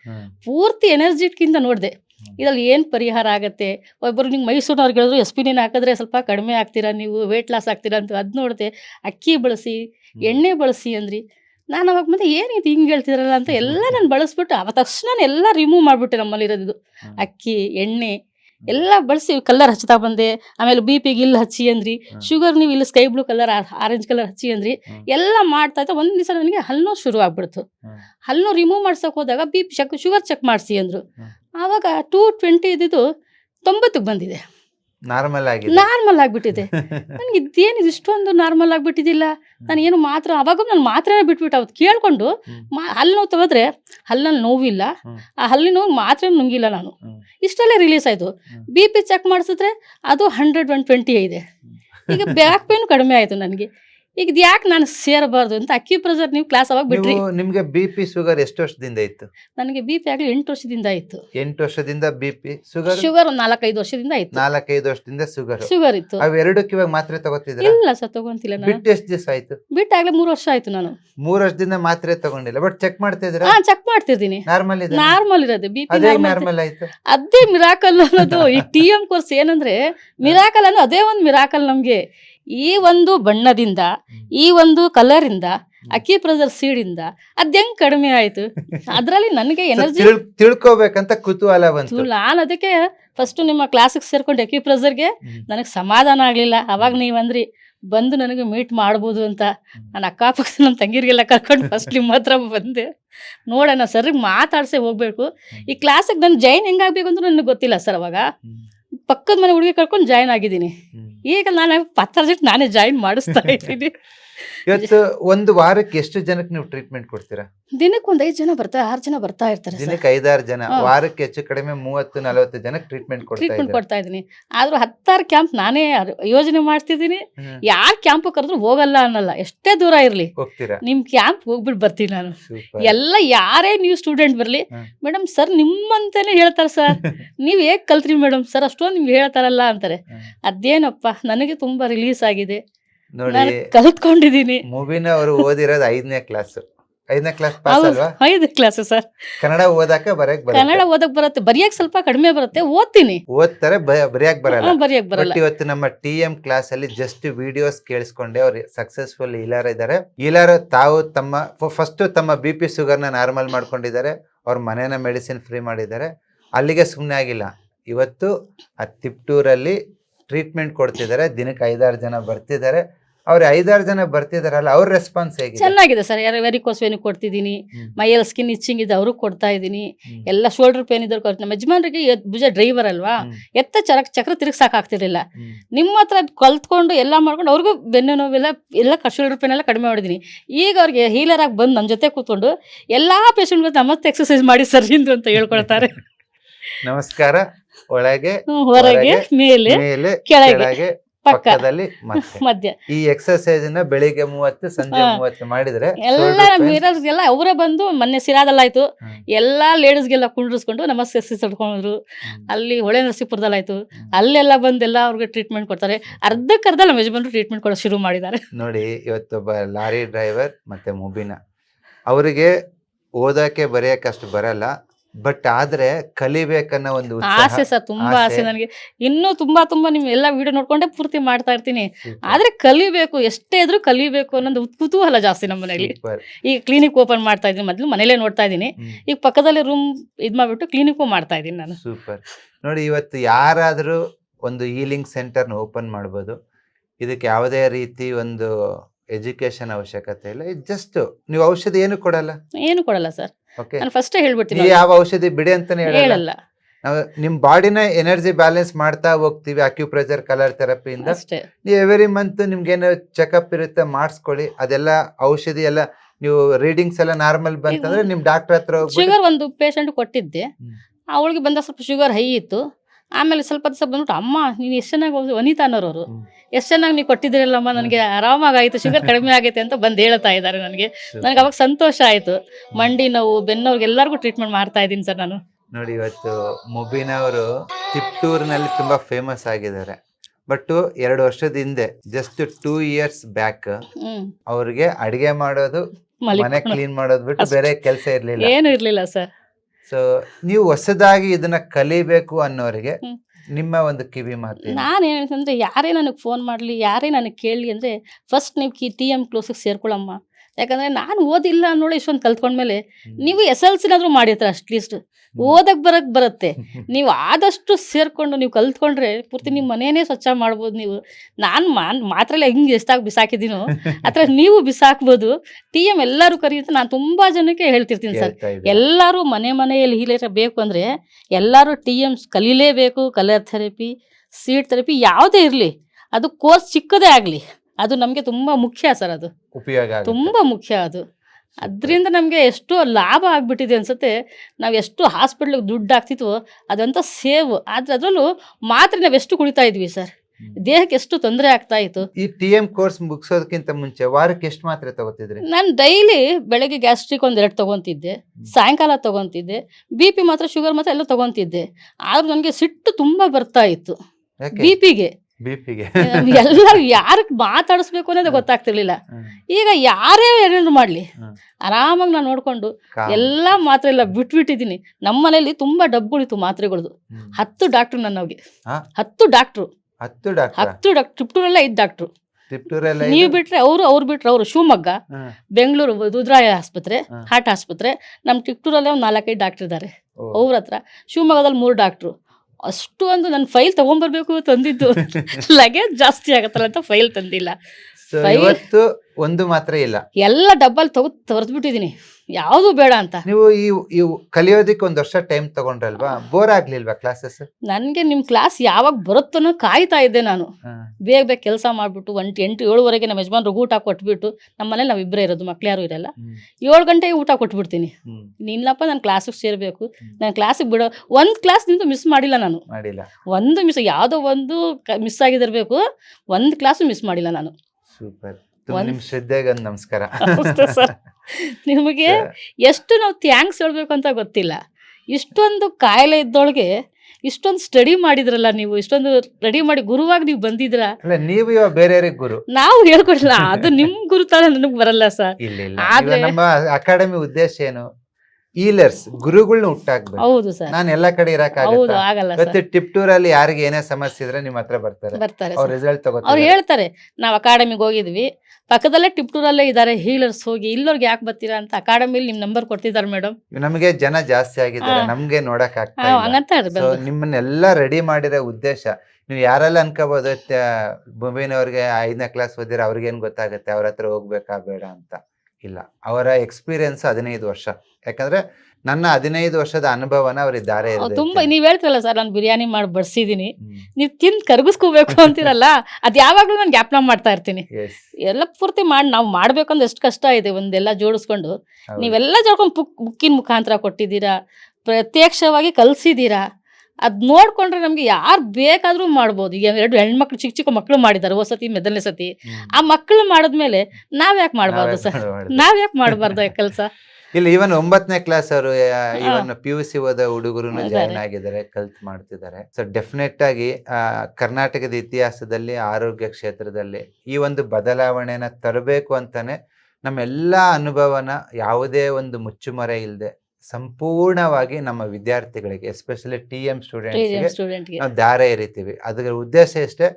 ಪೂರ್ತಿ ಎನರ್ಜಿಟ್ಕಿಂತ ನೋಡಿದೆ. ಇದ್ರಲ್ಲಿ ಏನು ಪರಿಹಾರ ಆಗುತ್ತೆ? ಒಬ್ಬರು ನಿಮ್ಗೆ ಮೈಸೂರಿನವ್ರಿಗೆ ಹೇಳಿದ್ರು ಎಸ್ ಪಿ ಹಾಕಿದ್ರೆ ಸ್ವಲ್ಪ ಕಡಿಮೆ ಆಗ್ತೀರಾ? ನೀವು ವೆಯ್ಟ್ ಲಾಸ್ ಆಗ್ತೀರಾ? ಅಂತ ಅದು ನೋಡಿದೆ ಅಕ್ಕಿ ಬಳಸಿ ಎಣ್ಣೆ ಬಳಸಿ ಅಂದ್ರಿ. ನಾನು ಅವಾಗ ಮತ್ತೆ ಏನಿದು ಹಿಂಗೆ ಹೇಳ್ತಿದ್ರಲ್ಲ? ಅಂತ ಎಲ್ಲ ನಾನು ಬಳಸ್ಬಿಟ್ಟು ಅವ ತಕ್ಷಣ ನಾನು ಎಲ್ಲ ರಿಮೂವ್ ಮಾಡಿಬಿಟ್ಟೆ ನಮ್ಮಲ್ಲಿರೋದು ಅಕ್ಕಿ ಎಣ್ಣೆ ಎಲ್ಲ ಬಳಸಿ ಕಲರ್ ಹಚ್ತಾ ಬಂದೆ. ಆಮೇಲೆ ಬಿ ಪಿಗೆ ಇಲ್ಲಿ ಹಚ್ಚಿ ಅಂದ್ರಿ. ಶುಗರ್ ನೀವು ಇಲ್ಲಿ sky blue colour orange colour ಹಚ್ಚಿ ಅಂದ್ರಿ. ಎಲ್ಲ ಮಾಡ್ತಾ ಇದ್ದ. ಒಂದು ದಿವಸ ನನಗೆ ಹಲ್ಲು ಶುರು ಆಗ್ಬಿಡ್ತು. ಹಲ್ಲು ರಿಮೂವ್ ಮಾಡ್ಸೋಕೆ ಹೋದಾಗ B P check sugar check ಮಾಡಿಸಿ ಅಂದರು. ಆವಾಗ ಟೂ ಟ್ವೆಂಟಿ ಇದ್ದಿದ್ದು ತೊಂಬತ್ತಕ್ಕೆ ಬಂದಿದೆ. ನಾರ್ಮಲ್ ಆಗಿ ನಾರ್ಮಲ್ ಆಗಿಬಿಟ್ಟಿದೆ. ನನಗೆ ಇದೇನಿದು ಇಷ್ಟೊಂದು ನಾರ್ಮಲ್ ಆಗಿಬಿಟ್ಟಿದ್ದಿಲ್ಲ. ನಾನು ಏನು ಮಾತ್ರ ಅವಾಗ ನಾನು ಮಾತ್ರನೇ ಬಿಟ್ಬಿಟ್ಟು ಅವತ್ತು ಕೇಳಿಕೊಂಡು. ಮಾ ಹಲ್ಲು ನೋವು ತಗೋದ್ರೆ ಹಲ್ಲಲ್ಲಿ ನೋವಿಲ್ಲ. ಆ ಹಲ್ಲಿನ ನೋವು ಮಾತ್ರ ನುಂಗಿಲ್ಲ ನಾನು. ಇಷ್ಟೆಲ್ಲ ರಿಲೀಸ್ ಆಯಿತು. ಬಿ ಪಿ ಚೆಕ್ ಮಾಡಿಸಿದ್ರೆ ಅದು ಹಂಡ್ರೆಡ್ ಒನ್ ಟ್ವೆಂಟಿ ಇದೆ. ಈಗ ಬ್ಯಾಕ್ ಪೇನ್ ಕಡಿಮೆ ಆಯಿತು ನನಗೆ. ಈಗ ಯಾಕೆ ನಾನು ಸೇರಬಾರ್ದು ಅಂತ ಅಕ್ಕಿ ಪ್ರೆಸರ್ ನೀವು ಕ್ಲಾಸ್ ಅವಾಗ ಬಿಟ್ರಿ. ನಿಮಗೆ ಬಿ ಪಿ ಶುಗರ್ ಎಷ್ಟು ವರ್ಷದಿಂದ ಇತ್ತು ನನಗೆ ಬಿ ಪಿ ಆಗಲಿ ಎಂಟು ವರ್ಷದಿಂದ ಇತ್ತು ಎಂಟು ವರ್ಷದಿಂದ ಬಿ ಪಿ ಶುಗರ್ ಶುಗರ್ ಒಂದು ನಾಲ್ಕೈದು ವರ್ಷದಿಂದ ಇತ್ತು ನಾಲ್ಕೈದು ವರ್ಷದಿಂದ ಶುಗರ್ ಶುಗರ್ ಇತ್ತು. ಅವೆರಡಕ್ಕೆ ಇವಾಗ ಮಾತ್ರೆ ತಗೋತಿದ್ರ ಇಲ್ಲ ಸರ್ ತಗೊಂತಿಲ್ಲ ನಾನು. ಬಿಟ್ಟು ಎಷ್ಟು ದಿವಸ ಆಯ್ತು? ಬಿಟ್ಟಾಗ್ಲೇ ಮೂರು ವರ್ಷ ಆಯ್ತು ನಾನು. ಮೂರು ವರ್ಷದಿಂದ ಮಾತ್ರೆ ತಗೊಂಡಿಲ್ಲ. ಬಟ್ ಚೆಕ್ ಮಾಡ್ತಿದ್ರ ಹಾ ಚೆಕ್ ಮಾಡ್ತಿದ್ದೀನಿ. ನಾರ್ಮಲ್ ಇದೆ ನಾರ್ಮಲ್ ಇರೋದು. ಬಿ ಪಿ ಅದೇ ನಾರ್ಮಲ್ ಆಯ್ತು. ಅದೇ ಮಿರಾಕಲ್ ಅನ್ನೋದು. ಈ ಟಿ ಎಂ ಕೋರ್ಸ್ ಏನಂದ್ರೆ ಮಿರಾಕಲ್ ಅನ್ನೋ ಅದೇ ಒಂದು ಮಿರಾಕಲ್ ನಮ್ಗೆ. ಈ ಒಂದು ಬಣ್ಣದಿಂದ ಈ ಒಂದು ಕಲರಿಂದ ಅಕ್ಕಿ ಪ್ರೆಸರ್ ಸೀಡಿಂದ ಅದ್ ಹೆಂಗ್ ಕಡಿಮೆ ಆಯ್ತು? ಅದ್ರಲ್ಲಿ ನನಗೆ ಎನರ್ಜಿ ತಿಳ್- ತಿಳ್ಕೊಬೇಕಂತ ಕುತೂಹಲ ಬಂತು. ನಾನು ಅದಕ್ಕೆ ಫಸ್ಟ್ ನಿಮ್ಮ ಕ್ಲಾಸಿಗೆ ಸೇರ್ಕೊಂಡು ಅಕ್ಕಿ ಪ್ರೆಸರ್ಗೆ ಗೆ. ನನಗೆ ಸಮಾಧಾನ ಆಗಲಿಲ್ಲ. ಅವಾಗ ನೀವು ಅಂದ್ರಿ ಬಂದು ನನಗೆ ಮೀಟ್ ಮಾಡ್ಬೋದು ಅಂತ. ನಾನು ಅಕ್ಕಪಕ್ಕ ನಮ್ಮ ತಂಗಿರಿಗೆಲ್ಲ ಕರ್ಕೊಂಡು ಫಸ್ಟ್ ನಿಮ್ಮ ಹತ್ರ ಬಂದೆ. ನೋಡೋಣ ಸರ್ ಮಾತಾಡ್ಸೇ ಹೋಗ್ಬೇಕು. ಈ ಕ್ಲಾಸಿಗೆ ನನ್ನ ಜಾಯಿನ್ ಹೆಂಗಾಗಬೇಕು ಅಂತ ನನಗೆ ಗೊತ್ತಿಲ್ಲ ಸರ್ ಅವಾಗ. ಪಕ್ಕದ ಮನೆ ಹುಡುಗಿ ಕರ್ಕೊಂಡು ಜಾಯಿನ್ ಆಗಿದ್ದೀನಿ. ಈಗ ನಾನು ಪತ್ತಾರ್ಜಿಟ್ ನಾನೇ ಜಾಯಿನ್ ಮಾಡಿಸ್ತಾ ಇದ್ದೀನಿ. ಇವತ್ತು ಒಂದು ವಾರಕ್ಕೆ ಎಷ್ಟು ಜನಕ್ಕೆ ನೀವು ಟ್ರೀಟ್ಮೆಂಟ್ ಕೊಡ್ತೀರಾ? ದಿನಕ್ಕೆ ಒಂದ್ ಐದು ಜನ ಬರ್ತಾರೆ ಆರು ಜನ ಬರ್ತಾ ಇರ್ತಾರೆ ದಿನಕ್ಕೆ ಐದಾರು ಜನ ಹಾ. ವಾರಕ್ಕೆ ಹೆಚ್ಚು ಕಡಿಮೆ ಮೂವತ್ತು ನಲವತ್ತು ಜನಕ್ಕೆ ಟ್ರೀಟ್ಮೆಂಟ್ ಕೊಡ್ತಾ ಟ್ರೀಟ್ಮೆಂಟ್ ಇದ್ದಾರೆ? ಕೊಡ್ತಾ ಇದ್ದೀನಿ. ಆದ್ರೂ ಹತ್ತಾರು ಕ್ಯಾಂಪ್ ನಾನೇ ಅರ್- ಯೋಜನೆ ಮಾಡ್ತಿದ್ದೀನಿ. ಹ್ಮ್. ಯಾರ್ ಕ್ಯಾಂಪ್ ಕರೆದ್ರು ಹೋಗಲ್ಲ ಅನ್ನಲ್ಲ. ಎಷ್ಟೇ ದೂರ ಇರಲಿ. ಹೋಗ್ತೀರಾ? ನಿಮ್ ಕ್ಯಾಂಪ್ ಹೋಗ್ಬಿಟ್ಟು ಬರ್ತೀನಿ ನಾನು. ಸೂಪರ್. ಎಲ್ಲ ಯಾರೇ ನೀವು ಸ್ಟೂಡೆಂಟ್ ಬರಲಿ ಹ್ಮ್. ಮೇಡಮ್ ಸರ್ ನಿಮ್ಮಂತಾನೆ ಹೇಳ್ತಾರೆ ಸರ್ ನೀವು ಹೇಗೆ ಕಲ್ತ್ರಿ ಮೇಡಮ್ ಸರ್ ಅಷ್ಟೊಂದು ನಿಮ್ಗೆ ಹೇಳ್ತಾರಲ್ಲ ಅಂತಾರೆ. ಹ್ಮ್. ಅದೇನಪ್ಪ ನನಗೆ ತುಂಬಾ ರಿಲೀಸ್ ಆಗಿದೆ. ನೋಡಿ ನಾನು ಕಲ್ತ್ಕೊಂಡಿದ್ದೀನಿ. ಮೂವಿನ ಅವರು ಓದಿರೋದು ಐದನೇ ಕ್ಲಾಸ್ ಐದನೇ ಕ್ಲಾಸ್ ಪಾಸ್ ಅಲ್ವಾ? ಐದು ಕ್ಲಾಸ್ ಸರ್. ಕನ್ನಡ ಓದಾಕ ಬರಕ್ ಕನ್ನಡ ಬರುತ್ತೆ ಓದಕ್ ಬರುತ್ತೆ ಬರೆಯಕ್ ಸ್ವಲ್ಪ ಕಡಿಮೆ ಬರುತ್ತೆ ಓದ್ತೀನಿ. ಓದ್ತಾರೆ ಬರಿಯಕ್ ಬರಲ್ಲ. ಬರೆಯಕ್ ಬರಲ್ಲ. ಇವತ್ತು ನಮ್ಮ ಟಿ ಎಂ ಕ್ಲಾಸ್ ಅಲ್ಲಿ ಜಸ್ಟ್ ವಿಡಿಯೋಸ್ ಕೇಳಿಸ್ಕೊಂಡೆ ಅವ್ರು ಸಕ್ಸಸ್ಫುಲ್ ಇಲಾರ ಇದ್ದಾರೆ ಇಲಾರ ತಾವು ತಮ್ಮ ಫಸ್ಟ್ ತಮ್ಮ ಬಿ ಪಿ ನ ನಾರ್ಮಲ್ ಮಾಡ್ಕೊಂಡಿದ್ದಾರೆ. ಅವ್ರ ಮನೇನ ಮೆಡಿಸಿನ್ ಫ್ರೀ ಮಾಡಿದ್ದಾರೆ. ಅಲ್ಲಿಗೆ ಸುಮ್ಮನೆ ಆಗಿಲ್ಲ. ಇವತ್ತು ಆ ತಿಪ್ಟೂರಲ್ಲಿ ಟ್ರೀಟ್ಮೆಂಟ್ ಕೊಡ್ತಿದ್ದಾರೆ. ದಿನಕ್ಕೆ ಐದಾರು ಜನ ಬರ್ತಿದ್ದಾರೆ. ಅವ್ರ ಐದಾರು ಜನ ಬರ್ತಿದಾರಲ್ಲ ಅವ್ರ ರೆಸ್ಪಾನ್ಸ್ ಹೇಗೆ ಚೆನ್ನಾಗಿದೆ ಸರ್. ಯಾರು ವೆರಿಕೋಸ್ ವೇನು ಕೊಡ್ತಿದ್ದೀನಿ. ಮೈಯಲ್ಲಿ ಸ್ಕಿನ್ ಇಚ್ಚಿಂಗ್ ಇದೆ ಅವ್ರಿಗೆ ಕೊಡ್ತಾ ಇದ್ದೀನಿ ಎಲ್ಲ ಶೋಲ್ಡರ್ ಪೇನ್ ಇದ್ರು ಕೊಡ್ತೀನಿ ನಮ್ಮ ಯಜಮಾನ್ರಿಗೆ ಭುಜ ಡ್ರೈವರ್ ಅಲ್ವಾ? ಎತ್ತ ಚರ ಚಕ್ರ ತಿರುಗ್ಸಾಕಾಗ್ತಿರ್ಲಿಲ್ಲ ಸಾಕಾಗ್ತಿರ್ಲಿಲ್ಲ ನಿಮ್ಮ ಹತ್ರ ಕಲ್ತ್ಕೊಂಡು ಎಲ್ಲ ಮಾಡ್ಕೊಂಡು ಅವ್ರಿಗೂ ಬೆನ್ನು ನೋವೆಲ್ಲ ಎಲ್ಲ ಶೋಲ್ಡರ್ ಪೇನ್ ಎಲ್ಲ ಕಡಿಮೆ ಮಾಡಿದ್ದೀನಿ ಈಗ ಅವ್ರಿಗೆ ಹೀಲರ್ ಆಗಿ ಬಂದು ನನ್ನ ಜೊತೆ ಕೂತ್ಕೊಂಡು ಎಲ್ಲ ಪೇಷಂಟ್ಗಳು ನಮಸ್ತೆ ಎಕ್ಸರ್ಸೈಸ್ ಮಾಡಿ ಸರ್ ಹಿಂದು ಅಂತ ಹೇಳ್ಕೊಳ್ತಾರೆ. ನಮಸ್ಕಾರ. ಒಳಗೆ ಹ್ಮ್, ಹೊರಗೆ ಹೊರಗೆ, ಮೇಲೆ ಮೇಲೆ ಕೆಳಗೆ. ಪಕ್ಕದಲ್ಲಿ ಮಧ್ಯ. ಈ ಎಕ್ಸರ್ಸೈಸ್ನ ಬೆಳಿಗ್ಗೆ ಮೂವತ್ತು ಸಂಜೆ. ಮೂವತ್ತು ಮಾಡಿದ್ರೆ ಎಲ್ಲ ಮಿರರ್ಸ್ ಎಲ್ಲ ಮಿರರ್ಸ್ಗೆಲ್ಲ ಅವರೇ ಬಂದು ಮೊನ್ನೆ ಸಿರಾದಲ್ಲಾಯ್ತು. ಎಲ್ಲಾ ಲೇಡೀಸ್ ಗೆಲ್ಲ ಕುಂಡ್ರಿಸ್ಕೊಂಡು ನಮಸ್ತೆ ಸಡ್ಕೊಂಡ್ರು ಅಲ್ಲಿ ಹೊಳೆ ನರಸೀಪುರದಲ್ಲಾಯ್ತು. ಅಲ್ಲೆಲ್ಲ ಬಂದೆಲ್ಲ ಅವ್ರಿಗೆ ಟ್ರೀಟ್ಮೆಂಟ್ ಕೊಡ್ತಾರೆ. ಅರ್ಧಕ್ಕರ್ಧ ನಮ್ಮ ಯಜಮಾನ್ರು ಟ್ರೀಟ್ಮೆಂಟ್ ಕೊಡೋ ಶುರು ಮಾಡಿದ್ದಾರೆ. ನೋಡಿ ಇವತ್ತೊಬ್ಬ ಲಾರಿ ಡ್ರೈವರ್ ಮತ್ತೆ ಮುಬಿನ. ಅವರಿಗೆ ಓದಕ್ಕೆ ಬರೆಯಕ್ಕೆ ಅಷ್ಟು ಬರಲ್ಲ. ಬಟ್ ಆದ್ರೆ ಕಲಿಬೇಕನ್ನೋ ಒಂದು ಆಸೆ ಸರ್ ತುಂಬಾ ಆಸೆ. ನನಗೆ. ಇನ್ನೂ ತುಂಬಾ ತುಂಬಾ ನಿಮ್ ಎಲ್ಲ ವಿಡಿಯೋ ನೋಡ್ಕೊಂಡೆ ಪೂರ್ತಿ ಮಾಡ್ತಾ ಇರ್ತೀನಿ. ಆದ್ರೆ ಕಲಿಬೇಕು ಎಷ್ಟೇ ಇದ್ರೂ ಕಲಿಬೇಕು ಅನ್ನೋದು ಕುತೂಹಲ ಜಾಸ್ತಿ ನಮ್ಮ super. ಈಗ ಕ್ಲಿನಿಕ್ ಓಪನ್ ಮಾಡ್ತಾ ಇದೀನಿ ಮೊದಲು ಮನೇಲೆ ನೋಡ್ತಾ ಇದ್ದೀನಿ. ಹ್ಮ್, ಈಗ ಪಕ್ಕದಲ್ಲಿ ರೂಮ್ ಇದ್ ಮಾಡ್ಬಿಟ್ಟು ಕ್ಲಿನಿಕ್ ಮಾಡ್ತಾ ಇದೀನಿ ನಾನು. ಸೂಪರ್ ನೋಡಿ ಇವತ್ತು ಯಾರಾದ್ರೂ ಒಂದು ಹೀಲಿಂಗ್ ಸೆಂಟರ್ನ ಓಪನ್ ಮಾಡ್ಬೋದು. ಇದಕ್ಕೆ ಯಾವುದೇ ರೀತಿ ಒಂದು ಎಜುಕೇಶನ್ ಅವಶ್ಯಕತೆ ಇಲ್ಲ. ಜಸ್ಟ್ ನೀವು ಔಷಧಿ ಏನು ಕೊಡಲ್ಲ? ಏನು ಕೊಡಲ್ಲ ಸರ್. ನಾನು ಫಸ್ಟ್ ಹೇಳ್ಬಿಡ್ತೀನಿ ಯಾವ ಔಷಧಿ ಬಿಡಿ ಅಂತಾನೆ ಹೇಳಲ್ಲ. ನಾವು ನಿಮ್ ಬಾಡಿನ ಎನರ್ಜಿ ಬ್ಯಾಲೆನ್ಸ್ ಮಾಡ್ತಾ ಹೋಗ್ತೀವಿ ಅಕ್ಯುಪ್ರೆಷರ್ ಕಲರ್ ಥೆರಪಿ ಇಂದ. ನೀವು ಎವ್ರಿ ಮಂತ್ ನಿಮ್ಗೇನು ಚೆಕಪ್ ಇರುತ್ತೆ ಮಾಡಿಸ್ಕೊಳ್ಳಿ. ಅದೆಲ್ಲ ಔಷಧಿ ಎಲ್ಲ ನೀವು ರೀಡಿಂಗ್ಸ್ ಎಲ್ಲ ನಾರ್ಮಲ್ ಬಂತಂದ್ರೆ ನಿಮ್ ಡಾಕ್ಟರ್ ಹತ್ರ ಶುಗರ್ ಒಂದು ಪೇಷಂಟ್ ಕೊಟ್ಟಿದ್ದೆ. ಅವಳಿಗೆ ಬಂದ ಸ್ವಲ್ಪ ಶುಗರ್ ಹೈ ಇತ್ತು. ಆಮೇಲೆ ಸ್ವಲ್ಪ ದಿವಸ ಬಂದ್ಬಿಟ್ಟು ಅಮ್ಮ ನೀನು ಎಷ್ಟು ಚೆನ್ನಾಗಿ ವನಿತಾ ಅನ್ನೋರು. ಎಷ್ಟು ಚೆನ್ನಾಗಿ ನೀವು ಕೊಟ್ಟಿದ್ದೀರಲ್ಲಮ್ಮ ನನಗೆ ಆರಾಮಾಗಾಯಿತು ಶುಗರ್ ಕಡಿಮೆ ಆಗೈತೆ ಅಂತ ಬಂದು ಹೇಳ್ತಾ ಇದ್ದಾರೆ ನನಗೆ. ನನಗೆ ಅವಾಗ ಸಂತೋಷ ಆಯಿತು. ಮಂಡಿ ನೋವು ಬೆನ್ನೋರ್ಗೆ ಎಲ್ಲರಿಗೂ ಟ್ರೀಟ್ಮೆಂಟ್ ಮಾಡ್ತಾ ಇದ್ದೀನಿ ಸರ್ ನಾನು. ನೋಡಿ ಇವತ್ತು ಮುಬೀನ್ ಅವರು ತುಂಬ ತುಂಬಾ ಫೇಮಸ್ ಆಗಿದ್ದಾರೆ. ಬಟ್ ಎರಡು ವರ್ಷದ ಹಿಂದೆ ಜಸ್ಟ್ ಟೂ ಇಯರ್ಸ್ ಬ್ಯಾಕ್ ಅವ್ರಿಗೆ ಅಡಿಗೆ ಮಾಡೋದು ಮನೆ ಕ್ಲೀನ್ ಮಾಡೋದು ಬಿಟ್ಟು ಬೇರೆ ಕೆಲಸ ಇರ್ಲಿಲ್ಲ. ಏನು ಇರ್ಲಿಲ್ಲ ಸರ್. ಸೊ ನೀವು ಹೊಸದಾಗಿ ಇದನ್ನ ಕಲಿಬೇಕು ಅನ್ನೋರಿಗೆ ನಿಮ್ಮ ಒಂದು ಕಿವಿ ಮಾತು ನಾನು ಏನಂತಂದ್ರೆ ಯಾರೇ ನನಗೆ ಫೋನ್ ಮಾಡಲಿ ಯಾರೇ ನನಗೆ ಕೇಳಲಿ ಅಂದರೆ ಫಸ್ಟ್ ನೀವು ಕಿ ಟಿ ಎಂ ಕ್ಲೋಸಿಗೆ ಸೇರ್ಕೊಳ್ಳಮ್ಮ. ಯಾಕಂದರೆ ನಾನು ಓದಿಲ್ಲ ಅನ್ನೋಳು ಇಷ್ಟೊಂದು ಕಲ್ತ್ಕೊಂಡ್ಮೇಲೆ ನೀವು ಎಸ್ ಎಲ್ ಸಿನಾದರೂ ಮಾಡಿರ್ತಾರೆ ಅಟ್ಲೀಸ್ಟ್. ಓದಕ್ಕೆ ಬರಕ್ಕೆ ಬರುತ್ತೆ. ನೀವು ಆದಷ್ಟು ಸೇರ್ಕೊಂಡು ನೀವು ಕಲ್ತ್ಕೊಂಡ್ರೆ ಪೂರ್ತಿ ನಿಮ್ಮ ಮನೆಯೇ ಸ್ವಚ್ಛ ಮಾಡ್ಬೋದು ನೀವು. ನಾನು ಮಾನ್ ಮಾತ್ರ ಎಲ್ಲ ಹಿಂಗೆ ಎಷ್ಟಾಗಿ ಬಿಸಾಕಿದ್ದೀನೋ ಆ ಥರ ನೀವು ಬಿಸಾಕ್ಬೋದು. ಟಿ ಎಂ ಎಲ್ಲರೂ ಕರೆಯುತ್ತೆ ನಾನು ತುಂಬ ಜನಕ್ಕೆ ಹೇಳ್ತಿರ್ತೀನಿ ಸರ್. ಎಲ್ಲರೂ ಮನೆ ಮನೆಯಲ್ಲಿ ಹೀಲೇ ಬೇಕು ಅಂದರೆ ಎಲ್ಲರೂ ಟಿ ಎಮ್ಸ್ ಕಲೀಲೇಬೇಕು. ಕಲರ್ ಥೆರಪಿ ಸೀಟ್ ಥೆರಪಿ ಯಾವುದೇ ಇರಲಿ. ಅದು ಕೋರ್ಸ್ ಚಿಕ್ಕದೇ ಆಗಲಿ. ಅದು ನಮಗೆ ತುಂಬ ಮುಖ್ಯ ಸರ್ ಅದು. ಉಪಯೋಗ. ತುಂಬ ಮುಖ್ಯ ಅದು. ಅದರಿಂದ ನಮಗೆ ಎಷ್ಟೋ ಲಾಭ ಆಗಿಬಿಟ್ಟಿದೆ ಅನ್ಸುತ್ತೆ. ನಾವು ಎಷ್ಟು ಹಾಸ್ಪಿಟ್ಲಿಗೆ ದುಡ್ಡು ಆಗ್ತಿತ್ತು ಅದಂತ ಸೇವ್. ಆದರೆ ಅದರಲ್ಲೂ ಮಾತ್ರ ನಾವು ಎಷ್ಟು ಕುಡಿತಾ ಇದ್ವಿ ಸರ್. ದೇಹಕ್ಕೆ ಎಷ್ಟು ತೊಂದರೆ ಆಗ್ತಾ ಇತ್ತು. ಈ ಟಿ ಎಂ ಕೋರ್ಸ್ ಮುಗಿಸೋದಕ್ಕಿಂತ ಮುಂಚೆ ವಾರಕ್ಕೆ ಎಷ್ಟು ಮಾತ್ರೆ ತಗೋತಿದ್ರಿ? ನಾನು ಡೈಲಿ ಬೆಳಗ್ಗೆ ಗ್ಯಾಸ್ಟ್ರಿಕ್ ಒಂದು ಎರಡು ತೊಗೊತಿದ್ದೆ. ಸಾಯಂಕಾಲ ತೊಗೊತಿದ್ದೆ. ಬಿ ಪಿ ಮಾತ್ರ ಶುಗರ್ ಮಾತ್ರ ಎಲ್ಲ ತೊಗೊತಿದ್ದೆ. ಆದ್ರೂ ನನಗೆ ಸಿಟ್ಟು ತುಂಬ ಬರ್ತಾ ಇತ್ತು. ಬಿ ಪಿಗೆ. ಬಿಪಿಗೆ. ಎಲ್ಲರೂ ಯಾರಕ್ಕೆ ಮಾತಾಡಿಸ್ಬೇಕು ಅನ್ನೋದೇ ಗೊತ್ತಾಗ್ತಿರ್ಲಿಲ್ಲ. ಈಗ ಯಾರೇ ಏನೇನು ಮಾಡಲಿ. ಆರಾಮಾಗಿ ನಾನು ನೋಡಿಕೊಂಡು ಎಲ್ಲ ಮಾತ್ರೆ ಎಲ್ಲ ಬಿಟ್ಬಿಟ್ಟಿದ್ದೀನಿ. ನಮ್ಮ ಮನೇಲಿ ತುಂಬ ಡಬ್ಗಳಿತ್ತು ಮಾತ್ರೆಗಳದು. ಹತ್ತು ಡಾಕ್ಟ್ರು ನನ್ನವ್ಗೆ? ಹತ್ತು ಡಾಕ್ಟ್ರು. ಹತ್ತು ಡಾಕ್ಟರ್? ಹತ್ತು ಡಾಕ್ಟರ್. ಟಿಪ್ಟೂರೆಲ್ಲ ಐದು ಡಾಕ್ಟ್ರು. ನೀವ್ ಬಿಟ್ರೆ ಅವರು ಅವ್ರು ಬಿಟ್ರೆ ಅವರು ಶಿವಮೊಗ್ಗ ಬೆಂಗಳೂರು ರುದ್ರಾಯ ಆಸ್ಪತ್ರೆ. ಹಾರ್ಟ್ ಆಸ್ಪತ್ರೆ. ನಮ್ಮ ಟಿಪ್ಟೂರಲ್ಲೇ ಒಂದು ನಾಲ್ಕೈದು ಡಾಕ್ಟರ್ ಇದ್ದಾರೆ ಅವ್ರ ಹತ್ರ. ಶಿವಮೊಗ್ಗದಲ್ಲಿ ಮೂರು ಡಾಕ್ಟ್ರು. ಅಷ್ಟು ಒಂದು ನನ್ನ ಫೈಲ್ ತಗೊಂಬರ್ಬೇಕು ತಂದಿದ್ದು. ಲಗೇಜ್ ಜಾಸ್ತಿ ಆಗತ್ತಲ್ಲ ಅಂತ ಫೈಲ್ ತಂದಿಲ್ಲ. ಇವತ್ತು ಒಂದು ಮಾತ್ರ ಇಲ್ಲ. ಎಲ್ಲ ಡಬ್ಬಲ್ ತೆಗೆದು ತೊರೆದ್ಬಿಟ್ಟಿದ್ದೀನಿ ಯಾವುದು ಬೇಡ ಅಂತ. ನೀವು ಈ ಇವು ಕಲಿಯೋದಕ್ಕೆ ಒಂದ್ ವರ್ಷ ಟೈಮ್ ತಗೊಂಡ್ರಲ್ವಾ? ಬೋರ್ ಆಗ್ಲಿಲ್ವಾ ಕ್ಲಾಸಸ್ ನನಗೆ ನಿಮ್ಮ ಕ್ಲಾಸ್ ಯಾವಾಗ ಬರುತ್ತನೋ ಕಾಯ್ತಾ ಇದ್ದೆ ನಾನು. ಬೇಗ ಬೇಗ ಕೆಲಸ ಮಾಡಿಬಿಟ್ಟು ಒಂಟು ಎಂಟು ಏಳುವರೆಗೆ ನಮ್ಮ ಯಜಮಾನ್ರಿಗೆ ಊಟ ಕೊಟ್ಬಿಟ್ಟು ನಮ್ಮ ಮನೇಲಿ ನಾವು ಇಬ್ಬರೇ ಇರೋದು ಮಕ್ಳು ಯಾರು ಇರಲ್ಲ. ಏಳು ಗಂಟೆಗೆ ಊಟ ಕೊಟ್ಬಿಡ್ತೀನಿ. ನಿನ್ನಪ್ಪ ನಾನು ಕ್ಲಾಸಿಗೆ ಸೇರಬೇಕು. ನಾನು ಕ್ಲಾಸಿಗೆ ಬಿಡೋ ಒಂದ್ ಕ್ಲಾಸ್ ನಿಂತು ಮಿಸ್ ಮಾಡಿಲ್ಲ ನಾನು. ಮಾಡಿಲ್ಲ. ಒಂದು ಮಿಸ್ ಯಾವುದೋ ಒಂದು ಮಿಸ್ ಆಗಿದಿರಬೇಕು. ಒಂದು ಕ್ಲಾಸು ಮಿಸ್ ಮಾಡಿಲ್ಲ ನಾನು. ಸೂಪರ್ ನಿಮ್ ಶ್ರದ್ಧೆಗೆ ನಮಸ್ಕಾರ. ನಿಮಗೆ ಎಷ್ಟು ನಾವು ಥ್ಯಾಂಕ್ಸ್ ಹೇಳ್ಬೇಕು ಅಂತ ಗೊತ್ತಿಲ್ಲ. ಇಷ್ಟೊಂದು ಕಾಯಿಲೆ ಇದ್ದೊಳಗೆ ಇಷ್ಟೊಂದು ಸ್ಟಡಿ ಮಾಡಿದ್ರಲ್ಲ ನೀವು ಇಷ್ಟೊಂದು ರೆಡಿ ಮಾಡಿ ಗುರುವಾಗಿ ನೀವು ಬಂದಿದ್ರ? ನೀವು ಇವಾಗ ಬೇರೆಯವ್ರಿಗೆ ಗುರು. ನಾವು ಹೇಳ್ಕೊಡಲ್ಲ ಅದು ನಿಮ್ ಗುರುತಾಳ ನನಗೆ ಬರಲ್ಲ ಸರ್. ಆದ್ರೆ- ನಮ್ಮ ಅಕಾಡೆಮಿ ಉದ್ದೇಶ ಏನು? ಈಲರ್ಸ್ ಗುರುಗಳನ್ನ ಹುಟ್ಟಾಕ್ಬೇಕು. ಹೌದು ಸರ್. ನಾನು ಎಲ್ಲಾ ಕಡೆ ಇರಕ್ ಹೌದು ಆಗಲ್ಲ ಮತ್ತೆ ಟಿಪ್ ಟೂರ್ ಅಲ್ಲಿ ಯಾರಿಗೆ ಏನೇ ಸಮಸ್ಯೆ ಇದ್ರೆ ನಿಮ್ ಹತ್ರ ಬರ್ತಾರೆ. ಬರ್ತಾರೆ ಅವ್ರ. ರಿಸಲ್ಟ್ ಅವ್ರು ತಗೋತಾರೆ. ಹೇಳ್ತಾರೆ ನಾವು ಅಕಾಡೆಮಿಗೆ ಹೋಗಿದ್ವಿ. ಪಕ್ಕದಲ್ಲೇ ಟಿಪ್ಟೂರಲ್ಲೇ ಇದ್ದಾರೆ ಹೀಲರ್ಸ್ ಹೋಗಿ ಇಲ್ಲೋರ್ಗೆ ಯಾಕೆ ಬರ್ತೀರಾ ಅಂತ ಅಕಾಡೆಮಿಲಿ ನಿಮ್ ನಂಬರ್ ಕೊಡ್ತಿದ್ದಾರೆ ಮೇಡಮ್ ನಮಗೆ ಜನ ಜಾಸ್ತಿ ಆಗಿದ್ದಾರೆ ಹಾ. ನಮ್ಗೆ ನೋಡಕ್ ಆಗ್ತಾ ಇಲ್ಲ. ಹಂಗಂತ ಸೊ ನಿಮ್ಮನ್ನೆಲ್ಲ ರೆಡಿ ಮಾಡಿರೋ ಉದ್ದೇಶ ನೀವು ಯಾರೆಲ್ಲ ಅನ್ಕೋಬಹುದು ಭೂಮಿನವ್ರಿಗೆ ಐದನೇ ಕ್ಲಾಸ್ ಓದಿರ ಅವ್ರಿಗೇನ್ ಗೊತ್ತಾಗುತ್ತೆ? ಅವ್ರ ಹತ್ರ ಹೋಗ್ಬೇಕಾ ಬೇಡ ಅಂತ. ಇಲ್ಲ. ಅವರ ಎಕ್ಸ್ಪೀರಿಯನ್ಸ್ ಹದಿನೈದು ವರ್ಷ. ಯಾಕಂದ್ರೆ ನನ್ನ ಹದಿನೈದು ವರ್ಷದ ಅನುಭವನ ಅವರಿದ್ದಾರೆ ದಾರೆ ತುಂಬಾ ನೀವ್ ಹೇಳ್ತಿರಲ್ಲ ಸರ್ ನಾನು ಬಿರಿಯಾನಿ ಮಾಡಿ ಬಡಿಸಿದೀನಿ. ನೀವು ತಿಂದು ಕರ್ಗಿಸ್ಕೋಬೇಕು ಅಂತೀರಲ್ಲ ಅದ್ ಯಾವಾಗ್ಲೂ ನಾನು ಜ್ಞಾಪನ ಮಾಡ್ತಾ ಇರ್ತೀನಿ. ಎಲ್ಲ ಪೂರ್ತಿ ಮಾಡಿ ನಾವು ಮಾಡ್ಬೇಕಂದ್ರೆ ಎಷ್ಟು ಕಷ್ಟ ಇದೆ ಒಂದೆಲ್ಲ ಜೋಡಿಸ್ಕೊಂಡು. ನೀವೆಲ್ಲ ಜೋಡ್ಕೊಂಡು ಬುಕ್ ಬುಕ್ಕಿನ ಮುಖಾಂತರ ಕೊಟ್ಟಿದ್ದೀರಾ ಪ್ರತ್ಯಕ್ಷವಾಗಿ ಕಲಿಸಿದ್ದೀರಾ ಅದು ನೋಡ್ಕೊಂಡ್ರೆ ನಮಗೆ ಯಾರು ಬೇಕಾದ್ರೂ ಮಾಡ್ಬೋದು. ಈಗ ಎರಡು ಹೆಣ್ಮಕ್ಳು ಚಿಕ್ಕ ಚಿಕ್ಕ ಮಕ್ಕಳು ಮಾಡಿದ್ದಾರೆ ಓ ಸತಿ ಮೊದಲನೇ ಸತಿ. ಆ ಮಕ್ಕಳು ಮಾಡಿದ್ಮೇಲೆ ನಾವ್ ಯಾಕೆ ಮಾಡಬಾರ್ದು ಸರ್? ನಾವ್ ಯಾಕೆ ಮಾಡಬಾರ್ದು ಕೆಲಸ? ಇಲ್ಲ ಇವನ್ ಒಂಬತ್ತನೇ ಕ್ಲಾಸ್ ಅವರು ಇವನ್ ಪಿ ಯು ಸಿ ಓದ ಹುಡುಗರು ಜಾಯಿನ್ ಆಗಿದ್ದಾರೆ ಕಲ್ತ್ ಮಾಡ್ತಿದ್ದಾರೆ. ಸೊ ಡೆಫಿನೆಟ್ ಆಗಿ ಕರ್ನಾಟಕದ ಇತಿಹಾಸದಲ್ಲಿ ಆರೋಗ್ಯ ಕ್ಷೇತ್ರದಲ್ಲಿ ಈ ಒಂದು ಬದಲಾವಣೆನ ತರಬೇಕು ಅಂತಾನೆ ನಮ್ಮೆಲ್ಲ ಅನುಭವನ ಯಾವುದೇ ಒಂದು ಮುಚ್ಚುಮರೆ ಇಲ್ಲದೆ ಸಂಪೂರ್ಣವಾಗಿ ನಮ್ಮ ವಿದ್ಯಾರ್ಥಿಗಳಿಗೆ ಎಸ್ಪೆಷಲಿ ಟಿ ಎಂ ಸ್ಟೂಡೆಂಟ್ಸ್ಗೆ ನಾವು ದಾರ ಎರಿತೀವಿ. ಅದರ ಉದ್ದೇಶ ಎಷ್ಟೇ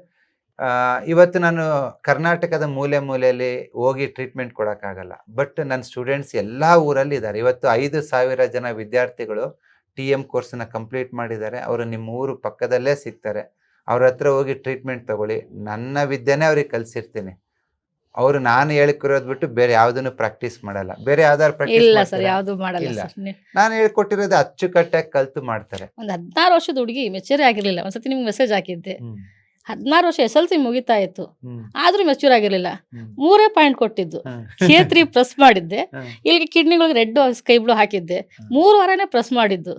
ಆ, ಇವತ್ತು ನಾನು ಕರ್ನಾಟಕದ ಮೂಲೆ ಮೂಲೆಯಲ್ಲಿ ಹೋಗಿ ಟ್ರೀಟ್ಮೆಂಟ್ ಕೊಡೋಕ್ಕಾಗಲ್ಲ ಬಟ್ ನನ್ನ ಸ್ಟೂಡೆಂಟ್ಸ್ ಎಲ್ಲ ಊರಲ್ಲಿ ಇದ್ದಾರೆ. ಇವತ್ತು ಐದು ಸಾವಿರ ಜನ ವಿದ್ಯಾರ್ಥಿಗಳು ಟಿ ಎಂ ಕೋರ್ಸನ್ನ ಕಂಪ್ಲೀಟ್ ಮಾಡಿದ್ದಾರೆ. ಅವರು ನಿಮ್ಮ ಊರು ಪಕ್ಕದಲ್ಲೇ ಸಿಗ್ತಾರೆ. ಅವ್ರ ಹತ್ರ ಹೋಗಿ ಟ್ರೀಟ್ಮೆಂಟ್ ತಗೊಳ್ಳಿ. ನನ್ನ ವಿದ್ಯೆನೇ ಅವ್ರಿಗೆ ಕಲಿಸಿರ್ತೀನಿ. ಅವ್ರು ನಾನು ಹೇಳಿಕೊರೋದ್ ಬಿಟ್ಟು ಬೇರೆ ಯಾವ್ದನ್ನು ಪ್ರಾಕ್ಟೀಸ್ ಮಾಡಲ್ಲ. ಬೇರೆ ಯಾವ್ದಾದ್ರು ಇಲ್ಲ ಪ್ರಾಕ್ಟೀಸ್ ಸರ್ ಯಾವ್ದು ಮಾಡಲ್ಲ ಸರ್ ನಾನು ಹೇಳ್ಕೊಟ್ಟಿರೋದು ಅಚ್ಚುಕಟ್ಟಾಗಿ ಕಲ್ತು ಮಾಡ್ತಾರೆ. ಒಂದ್ ಹದಿನಾರು ವರ್ಷದ ಹುಡುಗಿ ಮೆಚೂರಿ ಆಗಿರ್ಲಿಲ್ಲ. ಒಂದ್ಸತಿ ನಿಮ್ಗೆ ಮೆಸೇಜ್ ಹಾಕಿದ್ದೆ. ಹದಿನಾರು ವರ್ಷ ಎಸ್ ಎಲ್ ಸಿ ಮುಗಿತಾ ಇತ್ತು. ಆದ್ರೂ ಮೆಚೂರ್ ಆಗಿರ್ಲಿಲ್ಲ. ಮೂರೇ ಪಾಯಿಂಟ್ ಕೊಟ್ಟಿದ್ದು. ಕೆ ತ್ರೀ ಪ್ರೆಸ್ ಮಾಡಿದ್ದೆ. ಇಲ್ಲಿಗೆ ಕಿಡ್ನಿಗಳಿಗೆ ರೆಡ್ ಸ್ಕೈ ಬ್ಲೂ ಹಾಕಿದ್ದೆ. ಮೂರು ವಾರನೇ ಪ್ರೆಸ್ ಮಾಡಿದ್ದು.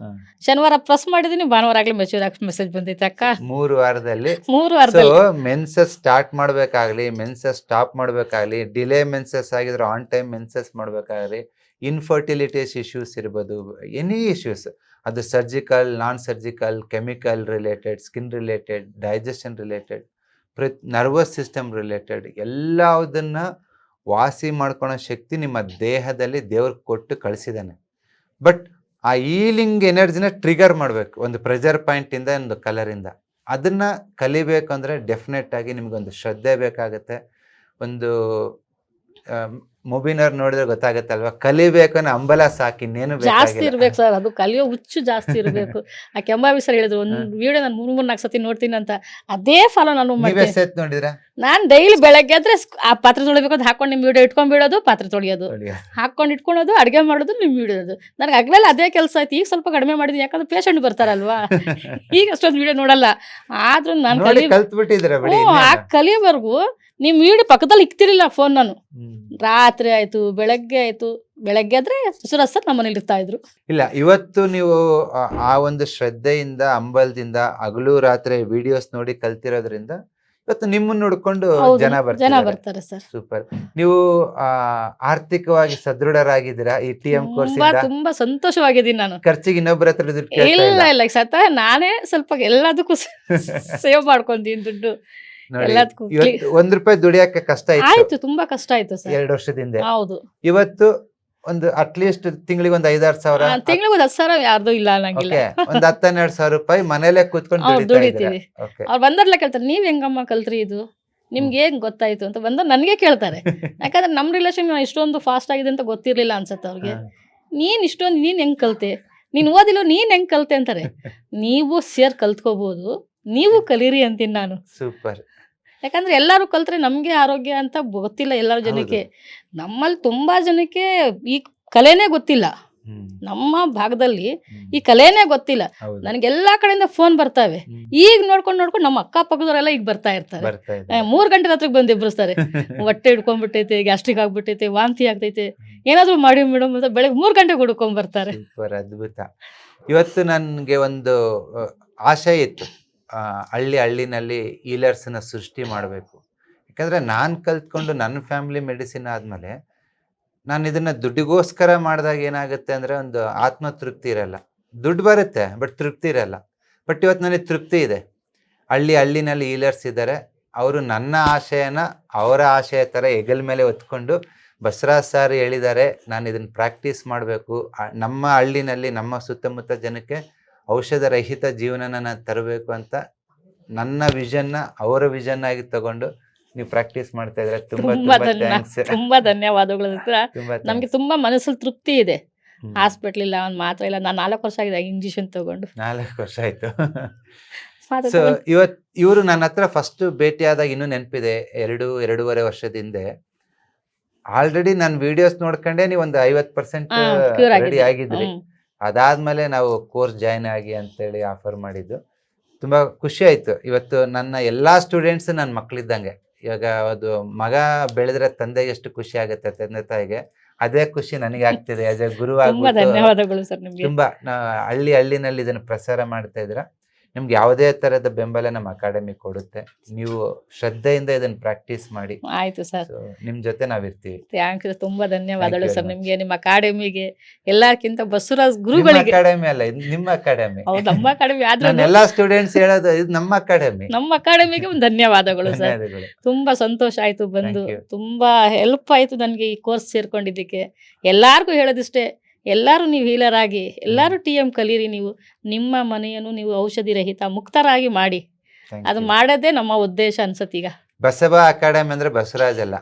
ಶನಿವಾರ ಪ್ರೆಸ್ ಮಾಡಿದೀನಿ ಭಾನುವಾರ ಆಗ್ಲಿ ಮೆಚೂರ್ ಆಗಿ ಮೆಸೇಜ್ ಬಂದಿತ್ತು ಅಕ್ಕ. ಮೂರು ವಾರದಲ್ಲಿ. ಮೂರು ವಾರದಲ್ಲಿ. ಮೆನ್ಸಸ್ ಸ್ಟಾರ್ಟ್ ಮಾಡ್ಬೇಕಾಗ್ಲಿ ಮೆನ್ಸಸ್ ಸ್ಟಾಪ್ ಮಾಡ್ಬೇಕಾಗ್ಲಿ ಡಿಲೇ ಮೆನ್ಸಸ್ ಆಗಿದ್ರೆ ಆನ್ ಟೈಮ್ ಮೆನ್ಸಸ್ ಮಾಡ್ಬೇಕಾಗ್ಲಿ ಇನ್ಫರ್ಟಿಲಿಟೀಸ್ ಇಶ್ಯೂಸ್ ಇರ್ಬೋದು ಎನಿ ಇಶ್ಯೂಸ್ ಅದು surgical non surgical chemical related skin related digestion related ಪ್ರತಿ ನರ್ವಸ್ ಸಿಸ್ಟಮ್ ರಿಲೇಟೆಡ್ ಎಲ್ಲದನ್ನ ವಾಸಿ ಮಾಡ್ಕೊಳೋ ಶಕ್ತಿ ನಿಮ್ಮ ದೇಹದಲ್ಲಿ ದೇವ್ರಿಗೆ ಕೊಟ್ಟು ಕಳಿಸಿದ್ದಾನೆ. ಬಟ್ ಆ ಈಲಿಂಗ್ ಎನರ್ಜಿನ ಟ್ರಿಗರ್ ಮಾಡಬೇಕು, ಒಂದು ಪ್ರೆಜರ್ ಪಾಯಿಂಟಿಂದ ಒಂದು ಕಲರಿಂದ ಅದನ್ನು ಕಲಿಬೇಕು ಅಂದ್ರೆ ಡೆಫಿನೆಟ್ ಆಗಿ ನಿಮಗೊಂದು ಶ್ರದ್ಧೆ ಬೇಕಾಗುತ್ತೆ. ಒಂದು ಮೊಬಿನರ್ ನೋಡಿದ್ರೆ ಗೊತ್ತಾಗತ್ತಲ್ವಾ? ಕಲಿಬೇಕು ಅನ್ನೋ ಹಂಬಲ ಸಾಕಿ ಇನ್ನೇನು ಜಾಸ್ತಿ ಇರ್ಬೇಕು ಸರ್ ಅದು ಕಲಿಯೋ ಹುಚ್ಚು ಜಾಸ್ತಿ ಇರಬೇಕು. ಆ ಕೆಂಬಾವಿ ಸರ್ ಹೇಳಿದ್ರು ಒಂದು ವಿಡಿಯೋ ನಾನು ಮೂರ್ ಮೂರ್ ನಾಲ್ಕು ಸತಿ ನೋಡ್ತೀನಿ ಅಂತ. ಅದೇ ಫಾಲೋ ನಾನು ಮಾಡ್ತೀನಿ. ನೋಡಿದ್ರ? ನಾನ್ ಡೈಲಿ ಬೆಳಗ್ಗೆ ಆದ್ರೆ ಆ ಪಾತ್ರೆ ತೊಳಿಬೇಕು ಅಂತ ಹಾಕೊಂಡು ನಿಮ್ ವಿಡಿಯೋ ಇಟ್ಕೊಂಡ್ ಬಿಡೋದು ಪಾತ್ರೆ ತೊಳೆಯೋದು. ಹಾಕೊಂಡು ಇಟ್ಕೊಳೋದು ಅಡ್ಗೆ ಮಾಡೋದು ನಿಮ್ ವಿಡಿಯೋದು ನನಗೆ ಆಗ್ಲೆಲ್ಲ ಅದೇ ಕೆಲಸ ಆಯ್ತು. ಈಗ ಸ್ವಲ್ಪ ಕಡಿಮೆ ಮಾಡಿದ್ವಿ ಯಾಕಂದ್ರೆ ಪೇಷಂಟ್ ಬರ್ತಾರಲ್ವಾ? ಈಗ ಅಷ್ಟೊಂದು ವಿಡಿಯೋ ನೋಡಲ್ಲ. ಆದ್ರೂ ನಾನು ಕಲಿ ಆ ಕಲಿಯೋವರೆಗೂ ನಿಮ್ ವೀಡಿಯೋ ಪಕ್ಕದಲ್ಲಿ ಇಕ್ತಿರ್ಲಿಲ್ಲ ಫೋನ್ ನಾನು. ರಾತ್ರಿ ಆಯ್ತು ಬೆಳಗ್ಗೆ ಆಯ್ತು. ಬೆಳಗ್ಗೆ ಆದ್ರೆ ಸುರಸ್ ನಮ್ಮನೇಲಿ ನಮ್ಮ ಮನೇಲಿ ಇರ್ತಾ ಇದ್ರು. ಇಲ್ಲ ಇವತ್ತು ನೀವು ಆ- ಆ ಒಂದು ಶ್ರದ್ಧೆಯಿಂದ ಅಂಬಲದಿಂದ ಹಗಲು ರಾತ್ರಿ ವಿಡಿಯೋಸ್ ನೋಡಿ ಕಲ್ತಿರೋದ್ರಿಂದ ಇವತ್ತು ನಿಮ್ಮನ್ನ ನೋಡ್ಕೊಂಡು ಹೌದು, ಜನ ಜನ ಬರ್ತಾರೆ ಬರ್ತಾರೆ ಸರ್. ಸೂಪರ್ ನೀವು ಆ, ಆರ್ಥಿಕವಾಗಿ ಸದೃಢರಾಗಿದ್ದೀರಾ ಈ ಟಿ ಎಂ ಕೋರ್ಸ್ ತುಂಬಾ ತುಂಬಾ ಸಂತೋಷವಾಗಿದ್ದೀನಿ ನಾನು. ಖರ್ಚಿಗೆ ಇನ್ನೊಬ್ಬರ ಹತ್ರ ದುಡ್ಡು ಕೇಳ್ತಾ ಇಲ್ಲ ಇಲ್ಲ? ಇಲ್ಲ ಸತ ನಾನೇ ಸ್ವಲ್ಪ ಎಲ್ಲದಕ್ಕೂ ಸೇವ್ ಮಾಡ್ಕೊಂತೀನಿ ದುಡ್ಡು. ಎಲ್ಲದಕ್ಕೂ ಒಂದ್ ರೂಪಾಯಿ ದುಡಿಯಕ್ಕೆ ಕಷ್ಟ ಆಯ್ತು ತುಂಬಾ ಕಷ್ಟ ಆಯ್ತು ಸರ್. ಎರಡು ವರ್ಷದಿಂದ. ಹೌದು. ಇವತ್ತು ಒಂದು ಅಟ್ಲೀಸ್ಟ್ ತಿಂಗಳಿಗೆ ಒಂದ್ ಐದಾರು ಸಾವಿರ ತಿಂಗಳಿಗೆ ಒಂದ್ ಹತ್ತು ಸಾವಿರ ಯಾರ್ದು ಇಲ್ಲ ಅನ್ನಂಗಿಲ್ಲ. ಒಂದ್ ಹತ್ತೆರಡು ಸಾವಿರ ರೂಪಾಯಿ ಮನೇಲೆ ಕೂತ್ಕೊಂಡು ದುಡಿತೀವಿ. ಅವ್ರು ಬಂದರ್ಲೆ ಕೇಳ್ತಾರೆ ನೀವ್ ಹೆಂಗಮ್ಮ ಕಲ್ತ್ರಿ ಇದು? ನಿಮ್ಗೆ ಏನ್ ಗೊತ್ತಾಯ್ತು? ಅಂತ ಬಂದ ನನಗೆ ಕೇಳ್ತಾರೆ. ಯಾಕಂದ್ರೆ ನಮ್ ರಿಲೇಶನ್ ಇಷ್ಟೊಂದು ಫಾಸ್ಟ್ ಆಗಿದೆ ಅಂತ ಗೊತ್ತಿರ್ಲಿಲ್ಲ ಅನ್ಸತ್ತೆ ಅವ್ರಿಗೆ. ನೀನ್ ಇಷ್ಟೊಂದು ನೀನ್ ಹೆಂಗ್ ಕಲ್ತೆ? ನೀನ್ ಓದಿಲ್ಲ ನೀನ್ ಹೆಂಗ್ ಕಲ್ತೆ? ಅಂತಾರೆ. ನೀವು ಸೇರ್ ಕಲ್ತ್ಕೋಬಹುದು ನೀವು ಕಲೀರಿ ಅಂತೀನಿ ನಾನು. ಸೂಪರ್. ಯಾಕಂದ್ರೆ ಎಲ್ಲರೂ ಕಲ್ತ್ರೆ ನಮ್ಗೆ ಆರೋಗ್ಯ ಅಂತ ಗೊತ್ತಿಲ್ಲ ಎಲ್ಲರ ಜನಕ್ಕೆ. ನಮ್ಮಲ್ಲಿ ತುಂಬಾ ಜನಕ್ಕೆ ಈ ಕಲೆನೇ ಗೊತ್ತಿಲ್ಲ. ನಮ್ಮ ಭಾಗದಲ್ಲಿ ಈ ಕಲೆನೇ ಗೊತ್ತಿಲ್ಲ. ನನಗೆ ಎಲ್ಲಾ ಕಡೆಯಿಂದ ಫೋನ್ ಬರ್ತಾವೆ. ಈಗ ನೋಡ್ಕೊಂಡು ನೋಡ್ಕೊಂಡು ನಮ್ಮ ಅಕ್ಕ ಪಕ್ಕದವರೆಲ್ಲ ಈಗ ಬರ್ತಾ ಇರ್ತಾರೆ. ಮೂರ್ ಗಂಟೆ ರಾತ್ರಿಗೆ ಬಂದು ಎಬ್ಬರಿಸ್ತಾರೆ ಹೊಟ್ಟೆ ಹಿಡ್ಕೊಂಡ್ಬಿಟ್ಟೈತೆ ಗ್ಯಾಸ್ಟ್ರಿಕ್ ಆಗ್ಬಿಟ್ಟೈತೆ ವಾಂತಿ ಆಗ್ತೈತೆ. ಏನಾದ್ರು ಮಾಡಿ ಮೇಡಮ್ ಅಂತ ಬೆಳಗ್ಗೆ ಮೂರ್ ಗಂಟೆಗೆ ಹುಡ್ಕೊಂಡ್ ಬರ್ತಾರೆ. ಅದ್ಭುತ. ಇವತ್ತು ನನಗೆ ಒಂದು ಆಶಯ ಇತ್ತು. ಹಳ್ಳಿ ಹಳ್ಳಿನಲ್ಲಿ ಈಲರ್ಸ್ನ ಸೃಷ್ಟಿ ಮಾಡಬೇಕು. ಯಾಕಂದರೆ ನಾನು ಕಲ್ತ್ಕೊಂಡು ನನ್ನ ಫ್ಯಾಮಿಲಿ ಮೆಡಿಸಿನ್ ಆದಮೇಲೆ ನಾನು ಇದನ್ನು ದುಡ್ಡಿಗೋಸ್ಕರ ಮಾಡಿದಾಗ ಏನಾಗುತ್ತೆ ಅಂದರೆ ಒಂದು ಆತ್ಮತೃಪ್ತಿ ಇರಲ್ಲ. ದುಡ್ಡು ಬರುತ್ತೆ ಬಟ್ ತೃಪ್ತಿ ಇರಲ್ಲ. ಬಟ್ ಇವತ್ತು ನನಗೆ ತೃಪ್ತಿ ಇದೆ. ಹಳ್ಳಿ ಹಳ್ಳಿನಲ್ಲಿ ಈಲರ್ಸ್ ಇದ್ದಾರೆ. ಅವರು ನನ್ನ ಆಶಯನ ಅವರ ಆಶಯ ಥರ ಹೆಗಲ ಮೇಲೆ ಹೊತ್ಕೊಂಡು ಬಸರಾ ಸರ್ ಹೇಳಿದ್ದಾರೆ, ನಾನು ಇದನ್ನು ಪ್ರಾಕ್ಟೀಸ್ ಮಾಡಬೇಕು. ನಮ್ಮ ಹಳ್ಳಿನಲ್ಲಿ, ನಮ್ಮ ಸುತ್ತಮುತ್ತ ಜನಕ್ಕೆ ಔಷಧ ರಹಿತ ಜೀವನನ ನಾನು ತರಬೇಕು ಅಂತ ನನ್ನ ವಿಷನ್ನ ಅವರ ವಿಷನ್ ಆಗಿ ತಗೊಂಡು ನೀವು ಪ್ರಾಕ್ಟೀಸ್ ಮಾಡ್ತಾ ಇದ್ರೆ ತುಂಬಾ ತುಂಬಾ ಧನ್ಯವಾದಗಳು ನಮ್ಗೆ ತುಂಬಾ ಮನಸ್ಸಲ್ಲಿ ತೃಪ್ತಿ ಇದೆ. ಹಾಸ್ಪಿಟ್ಲ್ ಇಲ್ಲ ಒಂದ್ ಮಾತ್ರ ಇಲ್ಲ. ನಾನು ನಾಲ್ಕು ವರ್ಷ ಆಗಿದೆ ಇಂಜೆಕ್ಷನ್ ತಗೊಂಡು. ನಾಲ್ಕು ವರ್ಷ ಆಯ್ತು. ಸೊ ಇವತ್ ಇವರು ನನ್ನ ಹತ್ರ ಫಸ್ಟ್ ಭೇಟಿಯಾದಾಗ ಇನ್ನೂ ನೆನಪಿದೆ ಎರಡು ಎರಡೂವರೆ ವರ್ಷದ ಹಿಂದೆ ಆಲ್ರೆಡಿ ನಾನು ವಿಡಿಯೋಸ್ ನೋಡ್ಕೊಂಡೆ ನೀವು ಒಂದು ಐವತ್ ಪರ್ಸೆಂಟ್ ರೆಡಿ ಆಗಿದ್ರಿ. ಅದಾದ್ಮೇಲೆ ನಾವು ಕೋರ್ಸ್ ಜಾಯ್ನ್ ಆಗಿ ಅಂತೇಳಿ ಆಫರ್ ಮಾಡಿದ್ದು. ತುಂಬಾ ಖುಷಿ ಆಯ್ತು. ಇವತ್ತು ನನ್ನ ಎಲ್ಲಾ ಸ್ಟೂಡೆಂಟ್ಸ್ ನನ್ನ ಮಕ್ಳಿದ್ದಂಗೆ. ಇವಾಗ ಅದು ಮಗ ಬೆಳೆದ್ರೆ ತಂದೆಗೆ ಎಷ್ಟು ಖುಷಿ ಆಗುತ್ತೆ ತಂದೆ ತಾಯಿಗೆ. ಅದೇ ಖುಷಿ ನನಗೆ ಆಗ್ತಿದೆ. ಆಸ್ ಎ ಗುರು ತುಂಬಾ ಹಳ್ಳಿ ಹಳ್ಳಿನಲ್ಲಿ ಇದನ್ನ ಪ್ರಸಾರ ಮಾಡ್ತಾ ಇದ್ರ ನಿಮ್ಗೆ ಯಾವುದೇ ತರದ ಬೆಂಬಲ ನಮ್ಮ ಅಕಾಡೆಮಿ ಕೊಡುತ್ತೆ. ನೀವು ಶ್ರದ್ಧೆಯಿಂದ ಇದನ್ನ ಪ್ರಾಕ್ಟೀಸ್ ಮಾಡಿ. ಆಯ್ತು ಸರ್. ನಿಮ್ ಜೊತೆ ನಾವಿರ್ತೀವಿ. ಥ್ಯಾಂಕ್ ಯು ತುಂಬಾ ಧನ್ಯವಾದಗಳು ಸರ್. ನಿಮ್ಗೆ ನಿಮ್ಮ ಅಕಾಡೆಮಿಗೆ ಎಲ್ಲಕ್ಕಿಂತ ಬಸವರಾಜ್ ಗುರುಗಳಿಗೆ. ಅಕಾಡೆಮಿ ಅಲ್ಲ ಇದು ನಿಮ್ಮ ಅಕಾಡೆಮಿ. ಹೌದು ನಮ್ಮ ಅಕಾಡೆಮಿ. ಆದ್ರೂ ಎಲ್ಲಾ ಸ್ಟೂಡೆಂಟ್ಸ್ ಹೇಳೋದು ಇದು ನಮ್ಮ ಅಕಾಡೆಮಿ. ನಮ್ಮ ಅಕಾಡೆಮಿಗೆ ಒಂದು ಧನ್ಯವಾದಗಳು ಸರ್. ತುಂಬಾ ಸಂತೋಷ ಆಯ್ತು ಬಂದು. ತುಂಬಾ ಹೆಲ್ಪ್ ಆಯ್ತು ನನಗೆ ಈ ಕೋರ್ಸ್ ಸೇರ್ಕೊಂಡಿದ್ದಕ್ಕೆ. ಎಲ್ಲಾರ್ಗೂ ಹೇಳೋದಿಷ್ಟೇ ಎಲ್ಲರೂ ನೀವು ಹೀಲರ್ ಆಗಿ ಎಲ್ಲರೂ ಟಿ ಎಂ ಕಲೀರಿ ನೀವು. ನಿಮ್ಮ ಮನೆಯನ್ನು ನೀವು ಔಷಧಿ ರಹಿತ ಮುಕ್ತರಾಗಿ ಮಾಡಿ. ಅದು. ಮಾಡೋದೇ ನಮ್ಮ ಉದ್ದೇಶ ಅನ್ಸತ್ತೆ ಈಗ. ಬಸವ ಅಕಾಡೆಮಿ ಅಂದ್ರೆ ಬಸವರಾಜ್ ಅಲ್ಲ.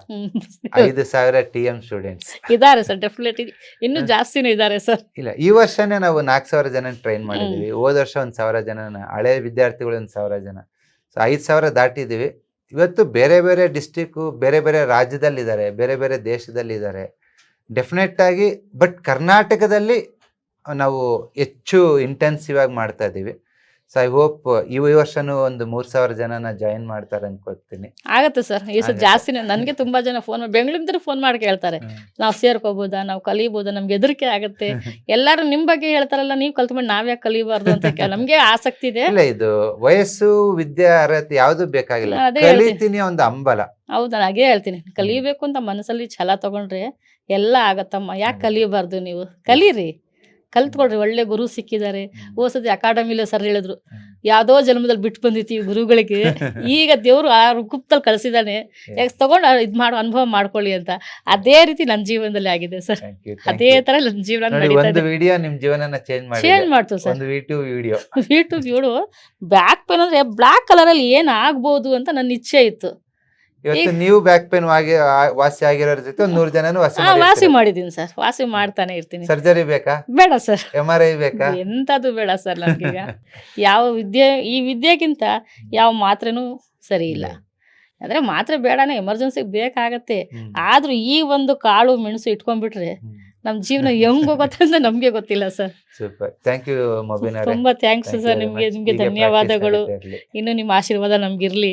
ಐದು ಸಾವಿರ ಟಿ ಎಂ ಸ್ಟೂಡೆಂಟ್ಸ್ ಇದಾರೆ ಸರ್ ಡೆಫಿನೆಟ್ ಇನ್ನು ಜಾಸ್ತಿನೂ ಇದಾರೆ ಸರ್. ಇಲ್ಲ ಈ ವರ್ಷನೇ ನಾವು ನಾಲ್ಕು ಸಾವಿರ ಜನ ಟ್ರೈನ್ ಮಾಡಿದೀವಿ. ಹೋದ ವರ್ಷ ಒಂದ್ ಸಾವಿರ ಜನ ಹಳೆ ವಿದ್ಯಾರ್ಥಿಗಳು ಒಂದ್ ಸಾವಿರ ಜನ. ಸೊ ಐದ್ ಸಾವಿರ ದಾಟಿದೀವಿ. ಇವತ್ತು ಬೇರೆ ಬೇರೆ ಡಿಸ್ಟಿಕ್ ಬೇರೆ ಬೇರೆ ರಾಜ್ಯದಲ್ಲಿದ್ದಾರೆ ಬೇರೆ ಬೇರೆ ದೇಶದಲ್ಲಿದ್ದಾರೆ. ಡೆಫಿನೆಟ್ ಆಗಿ ಬಟ್ ಕರ್ನಾಟಕದಲ್ಲಿ ನಾವು ಹೆಚ್ಚು ಇಂಟೆನ್ಸಿವ್ ಆಗಿ ಮಾಡ್ತಾ ಇದ್ದೀವಿ. ಸೊ ಐ ಹೋಪ್ ಈ ವರ್ಷನೂ ಒಂದು ಮೂರ್ ಸಾವಿರ ಜನನ ಜಾಯಿನ್ ಮಾಡ್ತಾರೆ ಅನ್ಕೋತೀನಿ ಆಗತ್ತೆ ಸರ್ ಈ ಸರ್. ಜಾಸ್ತಿನೇ ನನಗೆ ತುಂಬಾ ಜನ ಫೋನ್ ಬೆಂಗಳೂರಿಂದ ಫೋನ್ ಮಾಡಿ ಕೇಳ್ತಾರೆ. ನಾವು ಸೇರ್ಕೋಬೋದಾ ನಾವು ಕಲಿಬೋದಾ ನಮ್ಗೆ ಹೆದರಿಕೆ ಆಗುತ್ತೆ. ಎಲ್ಲರೂ ನಿಮ್ ಬಗ್ಗೆ ಹೇಳ್ತಾರಲ್ಲ ನೀವು ಕಲ್ತ್ಕೊಂಡು ನಾವ್ಯಾಕೆ ಕಲಿಬಾರ್ದು ಅಂತ ನಮ್ಗೆ ಆಸಕ್ತಿ ಇದೆ. ಇಲ್ಲ ಇದು ವಯಸ್ಸು ವಿದ್ಯೆ ಅರ್ಹತೆ ಯಾವ್ದು ಬೇಕಾಗಿಲ್ಲ. ಅದೇ ಹೇಳ್ತೀನಿ. ಕಲಿತೀನಿ ಒಂದು ಅಂಬಲ ಹೌದು ನಾನು ಹಾಗೆ ಹೇಳ್ತೀನಿ. ಕಲಿಬೇಕು ಅಂತ ಮನಸ್ಸಲ್ಲಿ ಛಲ ತಗೊಂಡ್ರೆ ಎಲ್ಲ ಆಗತ್ತಮ್ಮ. ಯಾಕೆ ಕಲಿಬಾರ್ದು ಕಲಿಯಬಾರ್ದು ನೀವು? ಕಲೀರಿ. ಕಲ್ತ್ಕೊಳ್ರಿ ಒಳ್ಳೆ ಗುರು ಸಿಕ್ಕಿದ್ದಾರೆ. ಓಸತಿ ಅಕಾಡೆಮಿಲಿ ಸರ್ ಹೇಳಿದ್ರು ಯಾವ್ದೋ ಜನ್ಮದಲ್ಲಿ ಬಿಟ್ಟು ಬಂದಿತ್ತೀವಿ ಗುರುಗಳಿಗೆ. ಈಗ ದೇವ್ರು ಆ ಗುಪ್ತಲ್ಲಿ ಕಳ್ಸಿದಾನೆ ಯಾಕೆ ತಗೊಂಡು ಇದ್ ಮಾಡೋ ಅನುಭವ ಮಾಡ್ಕೊಳ್ಳಿ ಅಂತ. ಅದೇ ರೀತಿ ನನ್ನ ಜೀವನದಲ್ಲಿ ಆಗಿದೆ ಸರ್. ಅದೇ. ತರ ನನ್ನ ಜೀವನ ವಿಡಿಯೋ ನಿಮ್ಮ ಜೀವನನ ಚೇಂಜ್ ಮಾಡಿ ಚೇಂಜ್ ಮಾಡ್ತು ಸರ್. ವಿಡಿಯೋ ಇವಳು ಬ್ಯಾಕ್ ಪೇನ್ ಅಂದ್ರೆ ಬ್ಲಾಕ್ ಕಲರ್ ಅಲ್ಲಿ ಏನ್ ಆಗ್ಬೋದು ಅಂತ ನನ್ನ ಇಚ್ಛೆ ಇತ್ತು. ಇವತ್ತು ನೀವು ಬ್ಯಾಕ್ ಪೇನ್ ಆಗಿ ವಾಸಿ ಆಗಿರೋ ಜೊತೆ ಒಂದ್ ನೂರ್ ಜನನು ವಾಸಿ ಆ, ವಾಸಿ ಮಾಡಿದೀನಿ ಸರ್. ವಾಸಿ ಮಾಡ್ತಾನೆ ಇರ್ತೀನಿ. ಸರ್ಜರಿ ಬೇಕಾ? ಬೇಡ ಸರ್. ಎಂ ಆರ್ ಐ ಬೇಕಾ? ಎಂತದು ಬೇಡ ಸರ್ ನನ್ಗೀಗ ಯಾವ ವಿದ್ಯೆ ಈ ವಿದ್ಯೆಗಿಂತ ಯಾವ ಮಾತ್ರೆನೂ ಸರಿ ಇಲ್ಲ. ಅಂದ್ರೆ ಮಾತ್ರೆ ಬೇಡನೇ ಎಮರ್ಜೆನ್ಸಿ ಬೇಕಾಗತ್ತೆ. ಆದ್ರೂ ಈ ಒಂದು ಕಾಳು ಮೆಣಸು ಇಟ್ಕೊಂಡ್ಬಿಟ್ರೆ ನಮ್ ಜೀವನ ಹೆಂಗ್ ಹೋಗುತ್ತೆ ಅಂತ ನಮ್ಗೆ ಗೊತ್ತಿಲ್ಲ sir. Super thank you Mobin ಅವರೇ ತುಂಬಾ ಥ್ಯಾಂಕ್ಸ್ ಸರ್ ನಿಮ್ಗೆ. ನಿಮ್ಗೆ ಧನ್ಯವಾದಗಳು. ಇನ್ನು ನಿಮ್ಮ ಆಶೀರ್ವಾದ ನಮ್ಗಿರ್ಲಿ.